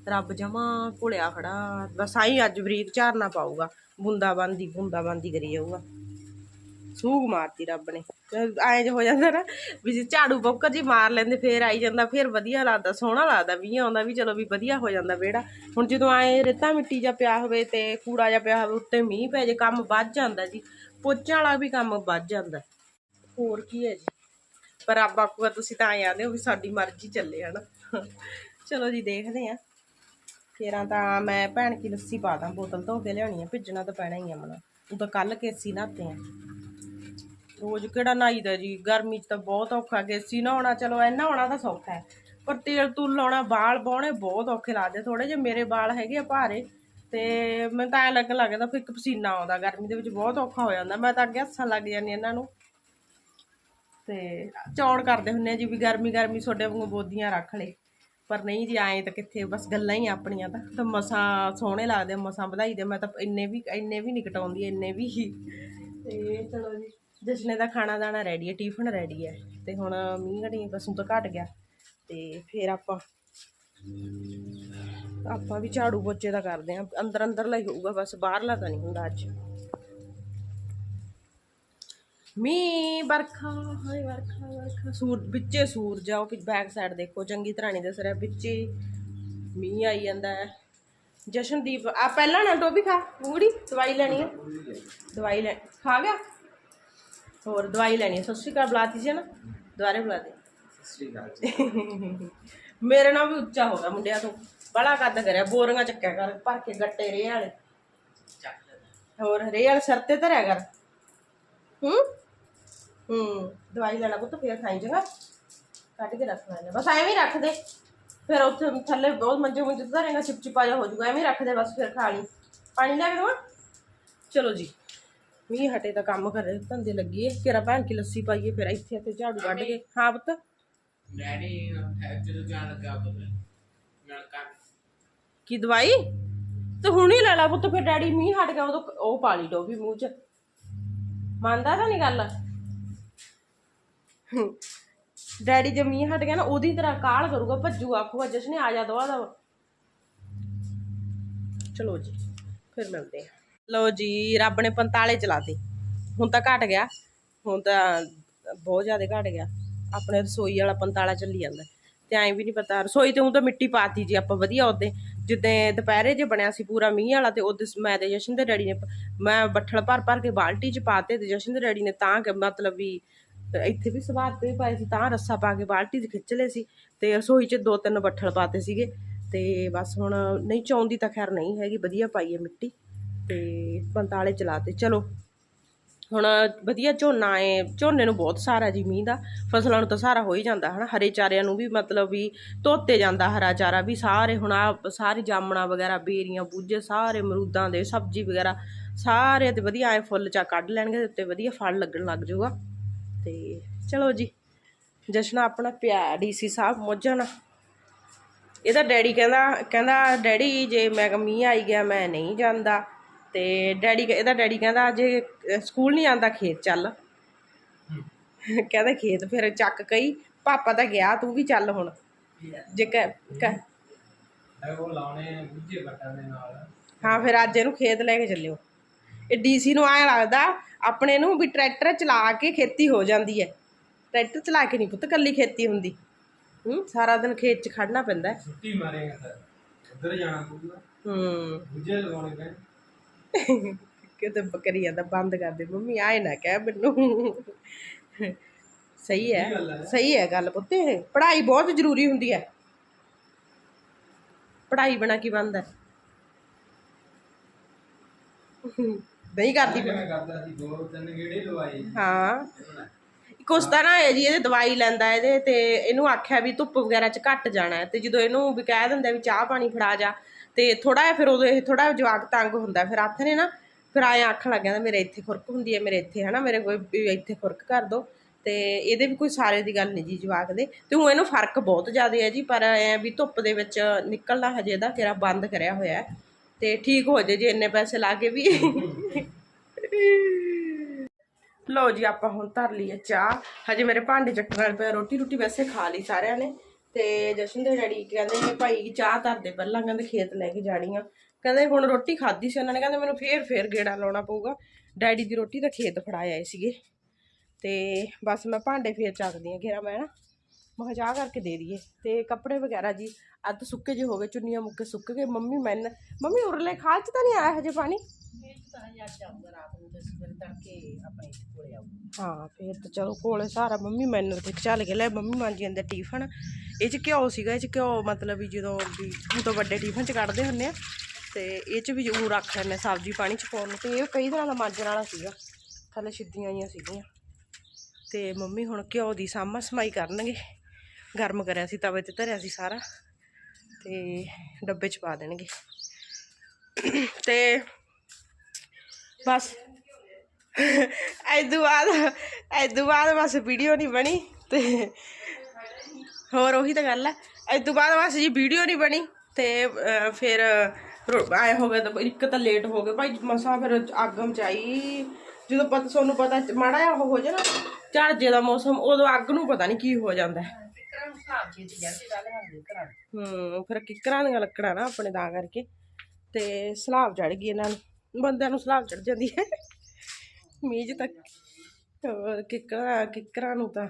ਰੱਬ ਜਮਾ ਭੁਲਿਆ ਖੜਾ, ਬਸ ਆਈ ਅੱਜ ਬਰੀਕ ਝਾਰਨਾ ਪਾਊਗਾ, ਬੁੰਦਾਬੰਦੀ ਬੁੰਦਾਬੰਦੀ ਕਰੀ ਜਾਊਗਾ। ਸੂਗ ਮਾਰਤੀ ਰੱਬ ਨੇ। ਐਂ ਜੇ ਹੋ ਜਾਂਦਾ ਨਾ ਵੀ ਜੇ ਝਾੜੂ ਬੋਕਰ ਜੀ ਮਾਰ ਲੈਂਦੇ, ਫੇਰ ਆਈ ਜਾਂਦਾ, ਫੇਰ ਵਧੀਆ ਲੱਗਦਾ, ਸੋਹਣਾ ਲੱਗਦਾ ਵੀ ਆਉਂਦਾ ਵੀ ਚਲੋ ਵੀ ਵਧੀਆ ਹੋ ਜਾਂਦਾ ਵਿਹੜਾ। ਹੁਣ ਜਦੋਂ ਐ ਰੇਤਾ ਮਿੱਟੀ ਜਾਂ ਪਿਆ ਹੋਵੇ ਤੇ ਕੂੜਾ ਜਾਂ ਪਿਆ ਹੋਵੇ, ਉੱਤੇ ਮੀਂਹ ਪੈ ਜੇ, ਕੰਮ ਵੱਧ ਜਾਂਦਾ ਜੀ। ਪੋਚਾਂ ਵਾਲਾ ਵੀ ਕੰਮ ਵੱਧ ਜਾਂਦਾ। ਹੋਰ ਕੀ ਹੈ ਜੀ? ਪਰ ਰੱਬ ਆਕੂਗਾ ਤੁਸੀਂ ਤਾਂ ਐਂ ਆਂਦੇ ਹੋ ਵੀ ਸਾਡੀ ਮਰਜ਼ੀ ਚੱਲੇ, ਹਨਾ? ਚਲੋ ਜੀ, ਦੇਖਦੇ ਆਂ ਫੇਰਾਂ ਤਾਂ ਮੈਂ ਭੈਣ ਕੀ ਲੱਸੀ ਪਾ ਦਾਂ, ਬੋਤਲ ਧੋ ਕੇ ਲਿਆਉਣੀ ਆ, ਭਿੱਜਣਾ ਤਾਂ ਪੈਣਾ ਹੀ ਆ ਮਨਾ। ਉਹ ਤਾਂ ਕੱਲ ਕੇਸੀ ਨਹਾਤੇ ਆ। ਰੋਜ਼ ਕਿਹੜਾ ਨਹਾਈਦਾ ਜੀ? ਗਰਮੀ 'ਚ ਤਾਂ ਬਹੁਤ ਔਖਾ ਗੇਸੀ ਨਹਾਉਣਾ ਚਲੋ ਇੰਨਾ ਹੋਣਾ ਤਾਂ ਸੌਖਾ ਹੈ। ਪਰ ਤੇਲ ਤੂਲ ਲਾਉਣਾ, ਵਾਲ ਬਾਉਣੇ ਬਹੁਤ ਔਖੇ ਲੱਗਦੇ ਥੋੜੇ ਜਿਹੇ, ਮੇਰੇ ਵਾਲ ਹੈਗੇ ਆ ਭਾਰੇ ਤੇ ਮੈਨੂੰ ਤਾਂ ਐ ਲੱਗਣ ਲੱਗਦਾ ਫਿਰ ਇੱਕ ਪਸੀਨਾ ਆਉਂਦਾ, ਗਰਮੀ ਦੇ ਵਿੱਚ ਬਹੁਤ ਔਖਾ ਹੋ ਜਾਂਦਾ। ਮੈਂ ਤਾਂ ਅੱਗੇ ਹੱਸਣ ਲੱਗ ਜਾਂਦੀ ਇਹਨਾਂ ਨੂੰ। ਤੇ ਚੌੜ ਕਰਦੇ ਹੁੰਨੇ ਆ ਜੀ ਵੀ ਗਰਮੀ ਗਰਮੀ ਤੁਹਾਡੇ ਵਾਂਗੂ ਬੋਦੀਆਂ ਰੱਖ ਲੈ। ਪਰ ਨਹੀਂ ਜੀ ਆਏ ਤਾਂ ਕਿੱਥੇ, ਬਸ ਗੱਲਾਂ ਹੀ ਆਪਣੀਆਂ ਤਾਂ। ਤਾਂ ਮਸਾਂ ਸੋਹਣੇ ਲੱਗਦੇ ਮਸਾਂ ਵਧਾਈ ਦੇ ਮੈਂ ਤਾਂ ਇੰਨੇ ਵੀ ਇੰਨੇ ਵੀ ਨਹੀਂ ਕਟਾਉਂਦੀ, ਇੰਨੇ ਵੀ ਤੇ ਚਲੋ ਜੀ। ਜਸ਼ਨੇ ਦਾ ਖਾਣਾ ਦਾਣਾ ਰੈਡੀ ਹੈ ਟਿਫਨ ਰੈਡੀ ਹੈ। ਤੇ ਹੁਣ ਮੀਂਹ ਘੜੀ ਬਸੂ ਤਾਂ ਘਟ ਗਿਆ, ਤੇ ਫਿਰ ਆਪਾਂ ਆਪਾਂ ਵੀ ਝਾੜੂ ਪੋਚੇ ਦਾ ਕਰਦੇ ਆਂ ਅੰਦਰ ਅੰਦਰਲਾ ਹੀ ਹੋਊਗਾ, ਬਸ ਬਾਹਰਲਾ ਤਾਂ ਨਹੀਂ ਹੁੰਦਾ ਅੱਜ। ਮੀਂਹ ਵਰਖਾ, ਹਾਏ ਵਰਖਾ ਵਰਖਾ। ਸੂਰ, ਵਿੱਚੇ ਸੂਰਜ ਆ, ਉਹ ਬੈਕ ਸਾਈਡ ਦੇਖੋ, ਚੰਗੀ ਤਰ੍ਹਾਂ ਨਹੀਂ ਦਿਸ ਰਿਹਾ। ਵਿੱਚੇ ਮੀਂਹ ਆਈ ਜਾਂਦਾ ਹੈ। ਜਸ਼ਨਦੀਪ, ਆ ਪਹਿਲਾਂ ਨਾ ਟੋਪੀ ਖਾ ਬੂੜੀ ਦਵਾਈ ਲੈਣੀ ਹੈ। ਦਵਾਈ ਲੈ, ਖਾ ਗਿਆ? ਹੋਰ ਦਵਾਈ ਲੈਣੀ ਹੈ ਸਤਿ ਸ਼੍ਰੀ ਅਕਾਲ ਬੁਲਾਤੀ ਸੀ ਨਾ ਦੁਬਾਰੇ ਬੁਲਾ ਦੇ। ਮੇਰੇ ਨਾਲ ਵੀ ਉੱਚਾ ਹੋ ਗਿਆ ਮੁੰਡਿਆਂ ਤੋਂ। ਬੜਾ ਕੱਦ ਕਰਿਆ ਬੋਰੀਆਂ ਚੱਕਿਆ ਕਰ ਭਰ ਕੇ ਗੱਟੇ ਰੇ ਵਾਲੇ। ਹੋਰ ਰੇ ਵਾਲੇ ਸਿਰ ਤੇ ਧਰਿਆ ਕਰ। ਹੂੰ? ਹੂੰ ਦਵਾਈ ਲੈਣਾ ਪੁੱਤ ਫੇਰ ਖਾਈ ਜਗਾ ਕੱਢ ਕੇ ਰੱਖ ਲੈਣਾ। ਬਸ ਐਵੇਂ ਹੀ ਰੱਖ ਦੇ। ਫਿਰ ਉੱਥੇ ਥੱਲੇ ਬਹੁਤ ਮੰਜੇ ਮੁੰਜੇ ਧਰੇਗਾ ਚਿਪਚਿਪਾ ਜਾ ਹੋ ਜਾਊਗਾ। ਐਵੇਂ ਹੀ ਰੱਖ ਦੇ ਬਸ ਫਿਰ ਖਾ ਲਈ। ਪਾਣੀ ਲੈ ਕੇ ਦਵਾਂ? ਚਲੋ ਜੀ। ਮੀਂਹ ਹਟੇ ਤਾਂ ਕੰਮ ਕਰੇ ਧੰਦੇ ਲੱਗੀਏ ਤੇਰਾ ਭੈਣ ਕੀ ਲੱਸੀ ਪਾਈਏ ਫਿਰ ਇੱਥੇ ਇੱਥੇ ਝਾੜੂ ਕੱਢ ਕੇ। ਹਾਂ ਪੁੱਤ। ਡੈਡੀ ਹੈ ਜਦੋਂ ਜਾਣ ਲੱਗਾ ਉਦੋਂ ਨਲਕਾ ਕੀ ਦਵਾਈ? ਤੇ ਹੁਣ ਹੀ ਲੈ ਲਾ ਪੁੱਤ ਫਿਰ ਡੈਡੀ ਮੀਂਹ ਹਟ ਗਿਆ ਉਦੋਂ ਉਹ ਪਾ ਲਈ ਟੋਪੀ ਮੂੰਹ 'ਚ। ਮੰਨਦਾ ਤਾਂ ਨਹੀਂ ਗੱਲ? ਡੈਡੀ ਜੇ ਮੀਂਹ ਹਟ ਗਿਆ ਨਾ ਉਹਦੀ ਤਰ੍ਹਾਂ ਕਾਲ ਕਰੂਗਾ ਭੱਜੂ ਆਖੂਗਾ ਜਸ਼ਨੇ ਆ ਜਾ ਦਵਾ ਦਾ ਚਲੋ ਜੀ ਫਿਰ ਮਿਲਦੇ ਆ ਲਓ ਜੀ, ਰੱਬ ਨੇ 45 ਚਲਾਤੇ। ਹੁਣ ਤਾਂ ਘਟ ਗਿਆ। ਹੁਣ ਤਾਂ ਬਹੁਤ ਜ਼ਿਆਦਾ ਘਟ ਗਿਆ। ਆਪਣੇ ਰਸੋਈ ਵਾਲਾ 45 ਚੱਲੀ ਜਾਂਦਾ। ਤੇ ਐਂ ਵੀ ਨਹੀਂ ਪਤਾ, ਰਸੋਈ ਤੇ ਹੁਣ ਤਾਂ ਮਿੱਟੀ ਪਾਤੀ ਜੀ ਆਪਾਂ, ਵਧੀਆ ਉਹਦੇ। ਜਿੱਦਾਂ ਦੁਪਹਿਰੇ ਜੇ ਬਣਿਆ ਸੀ ਪੂਰਾ ਮੀਂਹ ਵਾਲਾ ਤੇ ਉਹਦੇ ਮੈਂ ਤੇ ਜਸ਼ਨ ਦੇ ਡੈਡੀ ਨੇ ਮੈਂ ਬੱਠਲ ਭਰ ਭਰ ਕੇ ਬਾਲਟੀ ਚ ਪਾਤੇ ਤੇ ਜਸ਼ਨ ਦੇ ਡੈਡੀ ਨੇ ਤਾਂ ਕਿ ਮਤਲਬ ਵੀ ਇੱਥੇ ਵੀ ਸਵਾਰ ਤੇ ਪਾਏ ਸੀ, ਤਾਂ ਰੱਸਾ ਪਾ ਕੇ ਬਾਲਟੀ 'ਚ ਖਿੱਚ ਲਏ ਸੀ ਤੇ ਰਸੋਈ 'ਚ ਦੋ ਤਿੰਨ ਬੱਠਲ ਪਾਤੇ ਸੀਗੇ। ਤੇ ਬਸ ਹੁਣ ਨਹੀਂ ਚੌਂਦੀ ਤਾਂ ਖੈਰ ਨਹੀਂ ਹੈਗੀ, ਵਧੀਆ ਪਾਈ ਹੈ ਮਿੱਟੀ। ਤੇ 45 ਚਲਾਤੇ। ਚਲੋ, ਹੁਣ ਵਧੀਆ ਝੋਨਾ ਏ, ਝੋਨੇ ਨੂੰ ਬਹੁਤ ਸਹਾਰਾ ਜੀ ਮੀਂਹ ਦਾ, ਫਸਲਾਂ ਨੂੰ ਤਾਂ ਸਹਾਰਾ ਹੋ ਹੀ ਜਾਂਦਾ, ਹਨਾ? ਹਰੇ ਚਾਰਿਆਂ ਨੂੰ ਵੀ ਮਤਲਬ ਵੀ ਧੋਤੇ ਜਾਂਦਾ ਹਰਾ ਚਾਰਾ ਵੀ, ਸਾਰੇ ਹੁਣ ਆ ਸਾਰੇ ਜਾਮਣਾ ਵਗੈਰਾ, ਬੇਰੀਆਂ, ਬੂਝੇ, ਸਾਰੇ ਮਰੂਦਾਂ ਦੇ, ਸਬਜ਼ੀ ਵਗੈਰਾ ਸਾਰੇ ਤੇ ਵਧੀਆ ਐ ਫੁੱਲ ਚਾ ਕੱਢ ਲੈਣਗੇ, ਤੇ ਉੱਤੇ ਵਧੀਆ ਫਲ ਲੱਗਣ ਲੱਗ ਜਾਊਗਾ। ਤੇ ਚਲੋ ਜੀ, ਜਸ਼ਨ ਆਪਣਾ ਪਿਆ ਡੀਸੀ ਸਾਹਿਬ ਮੋਝਾ ਨਾ ਇਹਦਾ ਡੈਡੀ ਕਹਿੰਦਾ ਕਹਿੰਦਾ, ਡੈਡੀ, ਜੇ ਮੈਂ ਮੀਂਹ ਆਈ ਗਿਆ, ਮੈਂ ਨਹੀਂ ਜਾਂਦਾ। ਤੇ ਡੈਡੀ ਇਹਦਾ ਡੈਡੀ ਕਹਿੰਦਾ ਜੇ ਸਕੂਲ ਨਹੀਂ ਆਂਦਾ ਖੇਤ ਚੱਲ। ਕਹਿੰਦਾ ਖੇਤ ਫਿਰ ਚੱਕ ਕਈ ਪਾਪਾ ਤਾਂ ਗਿਆ ਤੂੰ ਵੀ ਚੱਲ ਹੁਣ। ਜੇ ਹੈ ਉਹ ਲਾਉਣੇ ਬੁੱਝੇ ਬੱਟਾਂ ਦੇ ਨਾਲ। ਹਾਂ ਫਿਰ ਅੱਜ ਇਹਨੂੰ ਖੇਤ ਲੈ ਕੇ ਚੱਲਿਓ। ਇਹ ਡੀਸੀ ਨੂੰ ਐਂ ਲੱਗਦਾ ਆਪਣੇ ਨੂੰ ਵੀ ਟਰੈਕਟਰ ਚਲਾ ਕੇ ਖੇਤੀ ਹੋ ਜਾਂਦੀ ਹੈ। ਟਰੈਕਟਰ ਚਲਾ ਕੇ ਨਹੀਂ ਪੁੱਤ ਕੱਲੀ ਖੇਤੀ ਹੁੰਦੀ। ਹੂੰ ਸਾਰਾ ਦਿਨ ਖੇਤ 'ਚ ਖੜਨਾ ਪੈਂਦਾ। ਹੈ। ਛੁੱਟੀ ਮਾਰੇਗਾ ਤਾਂ। ਉੱਧਰ ਜਾਣਾ ਪਊਗਾ। ਹੂੰ। ਬੁੱਝੇ ਲਗਾਉਣੇ ਪੈਣ। ਕਿਤੇ ਬੱਕਰੀ ਜਾਂਦਾ ਬੰਦ ਕਰ ਦੇ। ਮੰਮੀ ਆਏ ਨਾ ਕਹਿ ਮੈਨੂੰ। ਸਹੀ ਹੈ ਸਹੀ ਹੈ। ਹੈ ਗੱਲ ਪੁੱਤ ਇਹ। ਪੜ੍ਹਾਈ ਬਹੁਤ ਜ਼ਰੂਰੀ ਹੁੰਦੀ ਹੈ। ਪੜ੍ਹਾਈ ਬਣਾ ਕੀ ਬੰਦਾ ਨਹੀਂ ਕਰਦੀ ਮੈਂ। ਕਰਦਾ ਸੀ ਦੋ ਤਿੰਨ ਗੇੜੇ ਲਵਾਏ। ਹਾਂ। ਕੁਛ ਤਾਂ ਨਾ ਹੈ ਜੀ ਇਹਦੇ ਦਵਾਈ ਲੈਂਦਾ ਇਹਦੇ ਤੇ ਇਹਨੂੰ ਆਖਿਆ ਵੀ ਧੁੱਪ ਵਗੈਰਾ ਚ ਘੱਟ ਜਾਣਾ ਹੈ। ਤੇ ਜਦੋਂ ਇਹਨੂੰ ਵੀ ਕਹਿ ਦਿੰਦਾ ਵੀ ਚਾਹ ਪਾਣੀ ਫੜਾ ਜਾ ਤੇ ਥੋੜਾ ਜਿਹਾ ਫਿਰ ਉਦੋਂ ਇਹ ਥੋੜਾ ਜਵਾਕ ਤੰਗ ਹੁੰਦਾ, ਫਿਰ ਹੱਥ ਨੇ ਨਾ ਫਿਰ ਆਏ ਆਖਣ ਲੱਗ ਜਾਂਦਾ, ਮੇਰੇ ਇੱਥੇ ਖੁਰਕ ਹੁੰਦੀ ਹੈ, ਮੇਰੇ ਇੱਥੇ ਹਨਾ, ਮੇਰੇ ਕੋਈ ਵੀ ਇੱਥੇ ਖੁਰਕ ਕਰ ਦੋ। ਤੇ ਇਹਦੇ ਵੀ ਕੋਈ ਸਾਰੇ ਦੀ ਗੱਲ ਨਹੀਂ ਜੀ ਜਵਾਕ ਦੇ। ਤੇ ਹੁਣ ਇਹਨੂੰ ਫ਼ਰਕ ਬਹੁਤ ਜ਼ਿਆਦਾ ਹੈ ਜੀ, ਪਰ ਐ ਵੀ ਧੁੱਪ ਦੇ ਵਿੱਚ ਨਿਕਲਣਾ ਹਜੇ ਇਹਦਾ ਕਿਹੜਾ ਬੰਦ ਕਰਿਆ ਹੋਇਆ ਤੇ ਠੀਕ ਹੋ ਜੇ ਜੇ ਇੰਨੇ ਪੈਸੇ ਲਾ ਕੇ ਵੀ। ਲਓ ਜੀ, ਆਪਾਂ ਹੁਣ ਧਰ ਲਈਏ ਚਾਹ। ਹਜੇ ਮੇਰੇ ਭਾਂਡੇ ਚੱਕਣ ਵਾਲੇ ਪਏ ਰੋਟੀ ਰੋਟੀ ਵੈਸੇ ਖਾ ਲਈ ਸਾਰਿਆਂ ਨੇ। ਤੇ ਜਸ਼ਨ ਦੇ ਡੈਡੀ ਕਹਿੰਦੇ ਨੇ ਭਾਈ ਚਾਹ ਧਰਦੇ ਪਹਿਲਾਂ, ਕਹਿੰਦੇ ਖੇਤ ਲੈ ਕੇ ਜਾਣੀ ਆ। ਕਹਿੰਦੇ ਹੁਣ ਰੋਟੀ ਖਾਧੀ ਸੀ ਉਹਨਾਂ ਨੇ, ਕਹਿੰਦੇ ਮੈਨੂੰ ਫੇਰ ਫੇਰ ਗੇੜਾ ਲਾਉਣਾ ਪਊਗਾ। ਡੈਡੀ ਦੀ ਰੋਟੀ ਤਾਂ ਖੇਤ ਫੜਾ ਆਏ ਸੀਗੇ। ਤੇ ਬਸ ਮੈਂ ਭਾਂਡੇ ਫੇਰ ਚੱਕਦੀ ਆ, ਘੇਰਾ ਮੈਂ ਨਾ। ਮੈਂ ਕਿਹਾ ਚਾਹ ਕਰਕੇ ਦੇ ਦਈਏ। ਤੇ ਕੱਪੜੇ ਵਗੈਰਾ ਜੀ ਅੱਧ ਸੁੱਕੇ ਜੇ ਹੋ ਗਏ ਚੁੰਨੀਆਂ ਮੁੱਕੇ ਸੁੱਕ ਗਏ। ਮੰਮੀ ਮੈਨ ਮੰਮੀ ਉਰਲੇ ਖਾਲ ਚ ਤਾਂ ਨਹੀਂ ਆਇਆ ਹਜੇ ਪਾਣੀ? ਹਾਂ ਫੇਰ ਤਾਂ ਚਲੋ ਕੋਲੇ ਸਾਰਾ ਮੰਮੀ ਮੈਨੂੰ ਤੇ ਚੱਲ ਕੇ ਲੈ ਮੰਮੀ ਮਾਂਜੀ ਜਾਂਦੇ ਟਿਫਨ। ਇਹ ਚ ਘਿਓ ਸੀਗਾ ਇਹ ਚ ਘਿਓ ਮਤਲਬ ਵੀ ਜਦੋਂ ਵੀ ਤੋਂ ਵੱਡੇ ਟਿਫਨ ਚ ਕੱਢਦੇ ਹੁੰਦੇ ਆ। ਤੇ ਇਹ ਚ ਵੀ ਉਹ ਰੱਖ ਲੈਂਦੇ ਸਬਜ਼ੀ ਪਾਣੀ ਚ ਪਾਉਣ ਨੂੰ। ਤੇ ਇਹ ਕਈ ਦਿਨਾਂ ਦਾ ਮਾਂਜਣ ਵਾਲਾ ਸੀਗਾ ਥੱਲੇ ਸਿੱਧੀਆਂ ਆਈਆਂ ਸੀਗੀਆਂ। ਤੇ ਮੰਮੀ ਹੁਣ ਘਿਓ ਦੀ ਸਾਮਾ ਸਮਾਈ ਕਰਨਗੇ। ਗਰਮ ਕਰਿਆ ਸੀ, ਤਵੇ ਤੇ ਧਰਿਆ ਸੀ ਸਾਰਾ ਤੇ ਡੱਬੇ ਚ ਪਾ ਦੇਣਗੇ। ਤੇ ਬਸ। ਐਦੂ ਬਾਅਦ ਐਦੂ ਬਾਅਦ ਬਸ ਵੀਡੀਓ ਨਹੀਂ ਬਣੀ ਤੇ ਹੋਰ ਉਹੀ ਤਾਂ ਗੱਲ ਹੈ ਐਦੂ ਬਾਅਦ ਬਸ ਜੀ ਵੀਡੀਓ ਨਹੀਂ ਬਣੀ ਤੇ ਫਿਰ ਆਏ ਹੋ ਗਏ ਤਾਂ ਇੱਕ ਤਾਂ ਲੇਟ ਹੋ ਗਏ। ਭਾਈ ਮਸਾ ਫਿਰ ਅੱਗ ਮਚਾਈ। ਜਦੋਂ ਪਤਾ, ਤੁਹਾਨੂੰ ਪਤਾ, ਮਾੜਾ ਜਿਹਾ ਹੋ ਜਾਏ ਨਾ ਝਾੜਜੇ ਦਾ ਮੌਸਮ, ਉਦੋਂ ਅੱਗ ਨੂੰ ਪਤਾ ਨਹੀਂ ਕੀ ਹੋ ਜਾਂਦਾ। ਹੈ ਫਿਰ ਕਿਕਰਾਂ ਦੀਆਂ ਲੱਕੜਾਂ ਨਾ ਆਪਣੇ ਤਾਂ ਕਰਕੇ। ਤੇ ਸਲਾਬ ਚੜ ਗਈ ਇਹਨਾਂ ਨੂੰ। ਬੰਦਿਆਂ ਨੂੰ ਸਲਾਬ ਚੜ ਜਾਂਦੀ ਹੈ। ਮੀਂਹ ਤੱਕ ਹੋਰ ਕਿੱਕਰਾਂ ਕਿੱਕਰਾਂ ਨੂੰ ਤਾਂ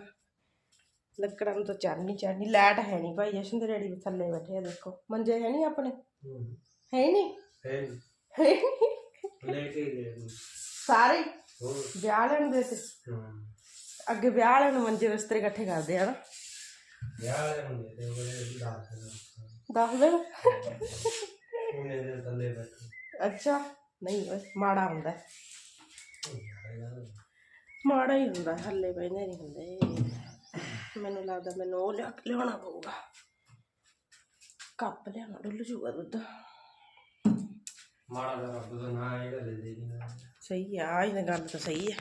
ਲੱਕੜਾਂ ਨੂੰ ਤਾਂ ਚੜਨੀ ਚੜਨੀ ਲਾਈਟ ਹੈ ਨਹੀਂ ਭਾਈ। ਜਸ਼ਨ ਦੇ ਡੈਡੀ ਥੱਲੇ ਬੈਠੇ ਆ ਦੇਖੋ। ਮੰਜੇ ਹੈ ਨਹੀਂ ਆਪਣੇ? ਹੈ। ਨਹੀਂ? ਹੈ ਨੀ? ਲੈ ਕੇ ਗਏ ਸਾਰੇ? ਵਿਆਹ ਲੈਣ ਦੇ ਤੇ? ਅੱਗੇ ਵਿਆਹ ਨੂੰ ਮੰਜੇ ਬਿਸਤਰੇ ਇਕੱਠੇ ਕਰਦੇ ਆ ਨਾ। ਵਿਆਹ ਵਾਲੇ ਹੁੰਦੇ ਤੇ ਉਹਨੇ ਦਾਸ ਦੱਸ ਦੇ। ਉਹਨੇ ਦੇ ਥੱਲੇ ਬੈਠੇ। ਅੱਛਾ ਨਹੀਂ ਓਏ ਮਾੜਾ ਹੁੰਦਾ। ਹੈ। ਮਾੜਾ ਹੀ ਹੁੰਦਾ ਹੱਲੇ ਬੈਠੇ ਨਹੀਂ ਹੁੰਦੇ। ਮੈਨੂੰ ਲੱਗਦਾ ਮੈਨੂੰ ਉਹ ਲਿਆ ਲਿਆਉਣਾ ਪਊਗਾ। ਕੱਪ ਲਿਆਉਣਾ ਡੁੱਲ ਜੂਗਾ ਦੁੱਧ। ਮਾੜਾ ਜਿਹਾ ਰੱਬ ਦਾ ਨਾਂ ਇਹਦਾ ਲੈ ਦੇ ਜੀ ਸਹੀ ਆ ਇਹ ਗੱਲ ਤਾਂ ਸਹੀ ਹੈ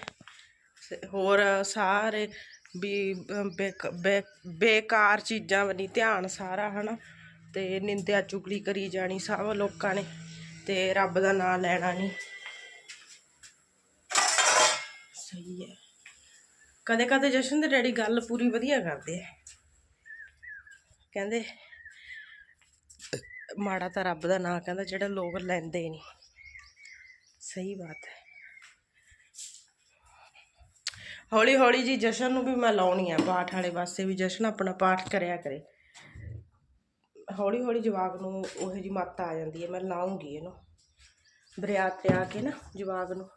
ਸ- ਹੋਰ ਸਾਰੇ ਵੀ ਬੇਕ- ਬੇ- ਬੇਕਾਰ ਚੀਜ਼ਾਂ ਵੱਲ ਧਿਆਨ ਸਾਰਾ, ਹਨਾ। ਤੇ ਨਿੰਦਿਆ ਚੁਗਲੀ ਕਰੀ ਜਾਣੀ ਸਭ ਲੋਕਾਂ ਨੇ, ਤੇ ਰੱਬ ਦਾ ਨਾਮ ਲੈਣਾ ਨਹੀਂ ਸਹੀ ਹੈ ਕਦੇ ਕਦੇ ਜਸ਼ਨ ਦੇ ਡੈਡੀ ਗੱਲ ਪੂਰੀ ਵਧੀਆ ਕਰਦੇ ਆ ਕਹਿੰਦੇ, ਮਾੜਾ ਤਾਂ ਰੱਬ ਦਾ ਨਾਂ ਕਹਿੰਦਾ, ਜਿਹੜਾ ਲੋਕ ਲੈਂਦੇ ਨਹੀਂ ਸਹੀ ਬਾਤ ਹੈ ਹੌਲੀ ਹੌਲੀ ਜੀ ਜਸ਼ਨ ਨੂੰ ਵੀ ਮੈਂ ਲਾਉਣੀ ਆ ਪਾਠ ਵਾਲੇ ਪਾਸੇ ਵੀ ਜਸ਼ਨ ਆਪਣਾ ਪਾਠ ਕਰਿਆ ਕਰੇ। ਹੌਲੀ ਹੌਲੀ ਜਵਾਗ ਨੂੰ ਉਹ ਜੀ ਮੱਤ ਆ ਜਾਂਦੀ ਹੈ, ਮੈਂ ਲਾਉਂਗੀ ਇਹਨੂੰ। ਦਰਿਆ ਤੇ ਆ ਕੇ ਨਾ ਜਵਾਗ ਨੂੰ